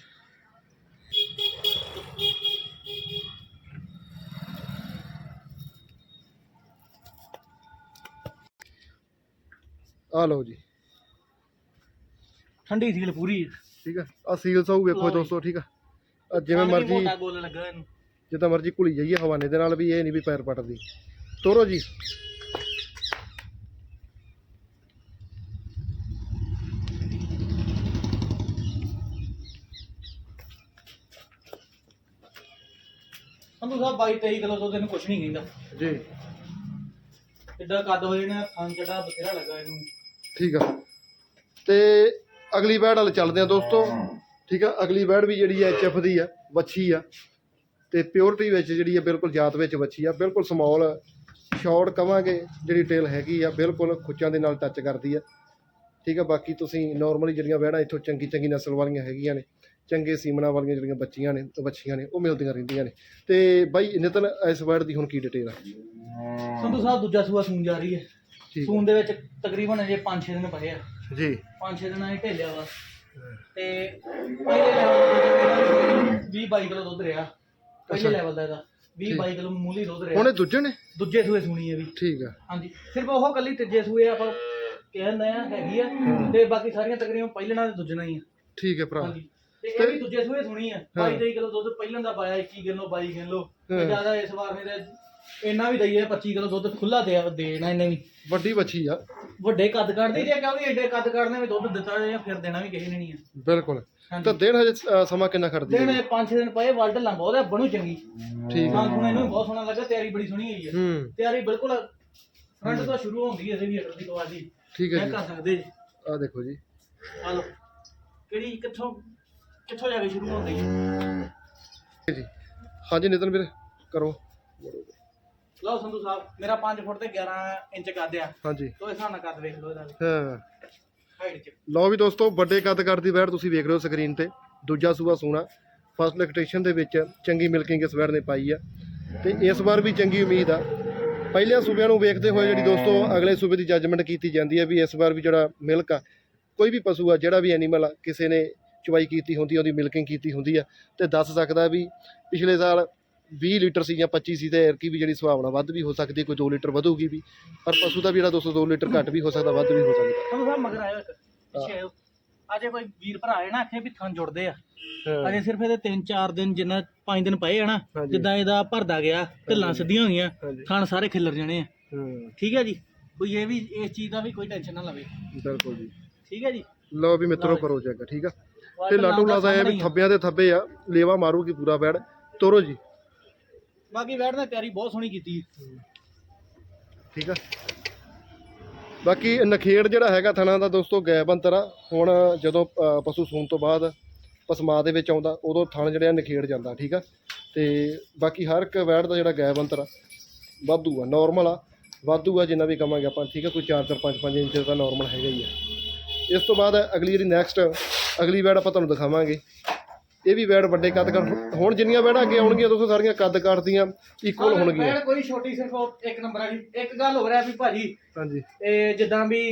ਆ ਲਓ ਜੀ। ਠੰਡੀ ਸੀਲ ਪੂਰੀ। ਠੀਕ ਆ? ਆ ਸੀਲ ਸਾਊ ਵੇਖੋ। ਦੋਸਤੋ ਠੀਕ ਆ? ਆਹ ਜਿਵੇਂ ਮਰਜ਼ੀ ਮੋਟਾ ਗੋਲ ਲੱਗਾ ਇਹਨੂੰ। ਜਿੱਦਾਂ ਮਰਜ਼ੀ ਘੁਲੀ ਜਾਈਏ ਹਵਾਨੇ ਦੇ ਨਾਲ ਵੀ ਇਹ ਨਹੀਂ ਵੀ ਪੈਰ ਪਟਦੀ। ਤੋਰੋ ਜੀ। ਸੰਧੂ ਸਾਹਿਬ 22 23 ਕਿਲੋ ਦੁੱਧ ਇਹਨੂੰ ਕੁਝ ਨਹੀਂ ਕਹਿੰਦਾ। ਜੀ। ਕਿੱਡਾ ਕੱਦ ਹੋ ਜਾਣਾ ਖਾਂ ਚੜਾ ਬਥੇਰਾ ਲੱਗਾ ਇਹਨੂੰ। ਠੀਕ ਆ। ਤੇ ਅਗਲੀ ਬੈੜ ਵਾਲ ਚੱਲਦੇ ਆ ਦੋਸਤੋ। ਠੀਕ ਆ ਅਗਲੀ ਬੈੜ ਵੀ ਜਿਹੜੀ ਐ ਐਚਐਫ ਦੀ ਆ ਵੱਛੀ ਆ। ਤੇ ਪਿਓਰਿਟੀ ਵਿੱਚ ਜਿਹੜੀ ਆ ਬਿਲਕੁਲ ਜਾਤ ਵਿੱਚ ਵੱਛੀ ਆ। ਬਿਲਕੁਲ ਸਮਾਲ ਸ਼ਾਰਟ ਕਵਾਂਗੇ ਜਿਹੜੀ ਟੇਲ ਹੈਗੀ ਆ ਬਿਲਕੁਲ ਖੁੱਚਾਂ ਦੇ ਨਾਲ ਟੱਚ ਕਰਦੀ ਆ। ਠੀਕ ਆ ਬਾਕੀ ਤੁਸੀਂ ਨਾਰਮਲੀ ਜਿਹੜੀਆਂ ਬੈੜਾਂ ਇੱਥੋਂ ਚੰਗੀ ਚੰਗੀ ਨਸਲ ਵਾਲੀਆਂ ਹੈਗੀਆਂ ਨੇ ਚੰਗੇ ਸੀਮਨਾ ਵਾਲੀਆਂ ਜਿਹੜੀਆਂ ਬੱਚੀਆਂ ਨੇ ਤੇ ਬੱਚੀਆਂ ਨੇ ਉਹ ਮਿਲਦੀਆਂ ਰਹਿੰਦੀਆਂ ਨੇ। ਤੇ ਬਾਈ ਨਿਤਨ ਇਸ ਬੈੜ ਦੀ ਹੁਣ ਕੀ ਡਿਟੇਲ ਆ? ਸੰਧੂ ਸਾਹਿਬ ਦੂਜਾ ਸੂਆ ਸੂਣ ਜਾ ਰਹੀ ਹੈ। ਠੀਕ ਦੇ ਵਿੱਚ ਤਕਰੀਬਨ ਅਜੇ 5-6 ਦਿਨ ਪਏ ਆ। ਜੀ। 5-6 ਦਿਨਾਂ ਇਹ ਢੇਲਿਆ ਵਾ। ਤੇ ਪਹਿਲੇ ਲੈਵਲ 20 22 ਕਿਲੋ ਦੁੱਧ ਰਿਹਾ। ਪਹਿਲੇ। ਲੈਵਲ ਦਾ ਇਹਦਾ। 20 22 ਕਿਲੋ ਮੂਲੀ ਦੁੱਧ ਰਿਹਾ। ਇਹ ਦੂਜੇ ਨੇ? ਦੂਜੇ ਸੂਏ ਸੂਣੀ ਹੈ ਵੀ। ਠੀਕ ਆ। ਹਾਂਜੀ। ਸਿਰਫ ਉਹ ਕੱਲੀ ਤੀਜੇ ਸੂਏ ਆਪਾਂ ਕਹਿੰਦੇ ਆ ਹੈਗੀ ਆ। ਤੇ ਬਾਕੀ ਸਾਰੀਆਂ ਤਕਰੀਬਨ ਪਹਿਲਣਾ ਤੇ ਦੂਜਣਾ ਹੀ ਆ। ਠੀਕ ਹੈ ਭਰਾ। ਹਾਂਜੀ। ਤੇ ਇਹ ਵੀ ਦੂਜੇ ਸੂਏ ਸੁਣੀ ਆ। 22 23 ਕਿਲੋ ਦੁੱਧ ਪਹਿਲਾਂ ਦਾ ਪਾਇਆ 21 ਕਿਲੋ 22 ਕਿਲੋ। ਜ਼ਿਆਦਾ ਇਸ ਵਾਰ ਨੇ ਇੰਨਾ ਵੀ ਦਈਏ 25 ਕਿਲੋ ਦੁੱਧ ਖੁੱਲਾ ਦੇ ਦੇਣਾ ਇਹਨੇ ਵੀ। ਵੱਡੀ ਬੱਚੀ ਆ। ਵੱਡੇ ਕੱਦ ਕੱਢਦੀ ਜੇ ਕਿਉਂਕਿ ਐਡੇ ਕੱਦ ਕੱਢਨੇ ਵੀ ਦੁੱਧ ਦਿੱਤਾ ਜਾਂ ਫਿਰ ਦੇਣਾ ਵੀ ਕਿਸੇ ਨੇ ਨਹੀਂ ਆ। ਬਿਲਕੁਲ। ਤਾਂ ਦਿਨ ਹਜੇ ਅ, ਸਮਾਂ ਕਿੰਨਾ ਖੜਦੀ ਹੈ 5-6 ਦਿਨ ਪਏ ਵਲਡ ਲਾਂ ਬਹੁਤ ਹੈ ਬਣੂ ਚੰਗੀ। ਠੀਕ ਹਾਂ ਹੁਣ ਇਹਨੂੰ ਵੀ ਬਹੁਤ ਸੋਹਣਾ ਲੱਗਾ ਤਿਆਰੀ ਬੜੀ ਸੋਹਣੀ ਹੋਈ ਹੈ ਹੂੰ। ਤਿਆਰੀ ਬਿਲਕੁਲ ਫਰੰਟ ਤੋਂ ਸ਼ੁਰੂ ਹੁੰਦੀ ਹੈ ਇਹਦੇ ਵੀ ਦੀ ਕੁਆਲਿਟੀ ਠੀਕ ਹੈ ਮੈਂ ਜੀ। ਕਰ ਸਕਦੇ। ਜੀ ਆ ਦੇਖੋ ਜੀ। ਆ ਲਓ। ਕਿਹੜੀ ਕਿੱਥੋਂ ਕਿੱਥੋਂ ਜਾ ਕੇ ਸ਼ੁਰੂ ਹੁੰਦੀ ਹੈ ਜੀ। ਹਾਂਜੀ ਨਿਤਨ ਵੀਰ ਕਰੋ। ਲਓ ਸੰਧੂ ਸਾਹਿਬ ਮੇਰਾ 5 ਫੁੱਟ ਤੇ 11 ਇੰਚ ਕੱਦ ਆ। ਹਾਂਜੀ। ਤੋ ਇਸ ਹਿਸਾਬ ਨਾਲ ਕੱਦ ਵੇਖ ਲਓ ਇਹਦਾ ਹਾਂ। ਹਾਈਟ ਚ। ਲਓ ਵੀ ਦੋਸਤੋ ਵੱਡੇ ਕੱਦ ਕੱਦ ਦੀ ਵੈੜ ਤੁਸੀਂ ਵੇਖ ਰਹੇ ਹੋ ਸਕਰੀਨ ਤੇ। ਦੂਜਾ ਸੂਆ ਸੋਨਾ। ਫਸਟ ਇਲੈਕਟ੍ਰੀਸ਼ਨ ਦੇ ਵਿੱਚ ਚੰਗੀ ਮਿਲਕਿੰਗ ਇਸ ਵੈੜ ਨੇ ਪਾਈ ਆ। ਤੇ ਇਸ ਵਾਰ ਵੀ ਚੰਗੀ ਉਮੀਦ ਆ। ਪਹਿਲਿਆਂ ਸੂਬਿਆਂ ਨੂੰ ਵੇਖਦੇ ਹੋਏ ਜਿਹੜੀ ਦੋਸਤੋ ਅਗਲੇ ਸੂਬੇ ਦੀ ਜੱਜਮੈਂਟ ਕੀਤੀ ਜਾਂਦੀ ਹੈ ਵੀ ਇਸ ਵਾਰ ਵੀ ਜਿਹੜਾ ਮਿਲਕ ਆ ਕੋਈ ਵੀ ਪਸ਼ੂ ਆ ਜਿਹੜਾ ਵੀ ਐਨੀਮਲ ਆ ਕਿਸੇ ਨੇ ਚਵਾਈ ਕੀਤੀ ਹੁੰਦੀ ਉਹਦੀ ਮਿਲਕਿੰਗ ਕੀਤੀ ਹੁੰਦੀ ਆ। ਤੇ ਦੱਸ ਸਕਦਾ ਵੀ ਪਿਛਲੇ ਸਾਲ 20 ਲੀਟਰ ਸੀ ਜਾਂ 25 ਸੀ ਤੇ ਐਰਕੀ ਵੀ ਜਿਹੜੀ ਸੁਭਾਵਨਾ ਵੱਧ ਵੀ ਹੋ ਸਕਦੀ ਕੋਈ 2 ਲੀਟਰ ਵਧੂਗੀ ਵੀ। ਪਰ ਪਸ਼ੂ ਦਾ ਵੀ ਜਿਹੜਾ ਦੋਸਤੋ 2 ਲੀਟਰ ਘੱਟ ਵੀ ਹੋ ਸਕਦਾ ਵੱਧ ਵੀ ਹੋ ਸਕਦਾ। ਸਾਹਿਬ ਮਗਰ ਆਇਓ ਇੱਕ ਪਿੱਛੇ ਆਇਓ। ਅਜੇ ਕੋਈ ਵੀਰ ਭਰਾ ਆਏ ਨਾ ਆਖੇ ਵੀ ਥਣ ਜੁੜਦੇ ਆ। ਹਾਂ। ਅਜੇ ਸਿਰਫ ਇਹਦੇ 3-4 ਦਿਨ ਜਿੰਨਾ 5 ਦਿਨ ਪਏ ਆ ਨਾ ਹਾਂਜੀ। ਜਿੱਦਾਂ ਇਹਦਾ ਭਰਦਾ ਗਿਆ ਢਿੱਲਾਂ ਸਿੱਧੀਆਂ ਹੋਈਆਂ ਹਾਂਜੀ। ਥਣ ਸਾਰੇ ਖਿੱਲਰ ਜਾਣੇ ਆ। ਹਾਂ। ਠੀਕ ਹੈ ਜੀ? ਕੋਈ ਇਹ ਵੀ ਇਸ ਚੀਜ਼ ਦਾ ਵੀ ਕੋਈ ਟੈਨਸ਼ਨ ਨਾ ਲਵੇ। ਬਿਲਕੁਲ ਜੀ। ਠੀਕ ਹੈ ਜੀ? ਲਓ ਵੀ ਮਿੱਤਰੋ ਕਰੋ ਚੈੱਕ ਠੀਕ ਆ? ਤੇ ਲਾਟੂ ਲਾਜ਼ਾ ਇਹ ਵੀ ਹੀ। ਥੱਬਿਆਂ ਦੇ ਥੱਬੇ ਆ ਲੇਵਾ ਮਾਰੂਗੀ ਪੂਰਾ ਬੈੜ ਤੋਰੋ ਜੀ। ਬਾਕੀ ਵੈਟ ਨੇ ਤਿਆਰੀ ਬਹੁਤ ਸੋਹਣੀ ਕੀਤੀ। ਠੀਕ ਆ। ਬਾਕੀ ਨਖੇੜ ਜਿਹੜਾ ਹੈਗਾ ਥਣਾ ਦਾ ਦੋਸਤੋ ਗੈਬ ਅੰਤਰ ਆ। ਹੁਣ ਜਦੋਂ ਅ, ਪਸ਼ੂ ਸੂਣ ਤੋਂ ਬਾਅਦ ਪਸਮਾ ਦੇ ਵਿੱਚ ਆਉਂਦਾ ਉਦੋਂ ਥਣ ਜਿਹੜਾ ਨਖੇੜ ਜਾਂਦਾ ਠੀਕ ਆ। ਤੇ ਬਾਕੀ ਹਰ ਇੱਕ ਵੈੜ ਦਾ ਜਿਹੜਾ ਗੈਬ ਅੰਤਰ ਆ ਵਾਧੂ ਆ ਨਾਰਮਲ ਆ। ਵਾਧੂ ਆ ਜਿੰਨਾ ਵੀ ਕਵਾਂਗੇ ਆਪਾਂ ਠੀਕ ਆ। ਕੋਈ 4 4 5 5 ਇੰਚ ਦਾ ਨਾਰਮਲ ਹੈਗਾ ਹੀ ਆ। ਇਸ ਤੋਂ ਬਾਅਦ ਅਗਲੀ ਜਿਹੜੀ ਨੈਕਸਟ ਅਗਲੀ ਵੈੜ ਆਪਾਂ ਤੁਹਾਨੂੰ ਦਿਖਾਵਾਂਗੇ। ਇਹ ਵੀ ਵੈੜ ਵੱਡੇ ਕੱਦ ਕਰ ਹੁਣ ਜਿੰਨੀਆਂ ਵੈੜਾਂ ਅੱਗੇ ਆਉਣਗੀਆਂ ਦੋਸਤੋ ਸਾਰੀਆਂ ਕੱਦ ਕੱਟਦੀਆਂ ਇਕੁਅਲ ਹੋਣਗੀਆਂ। ਵੈਟ ਕੋਈ ਛੋਟੀ ਸਿਰਫ ਇੱਕ ਨੰਬਰ ਵਾਲੀ ਇੱਕ ਗੱਲ ਹੋ ਰਿਹਾ ਵੀ ਭਾਜੀ ਹਾਂਜੀ। ਇਹ ਜਿੱਦਾਂ ਵੀ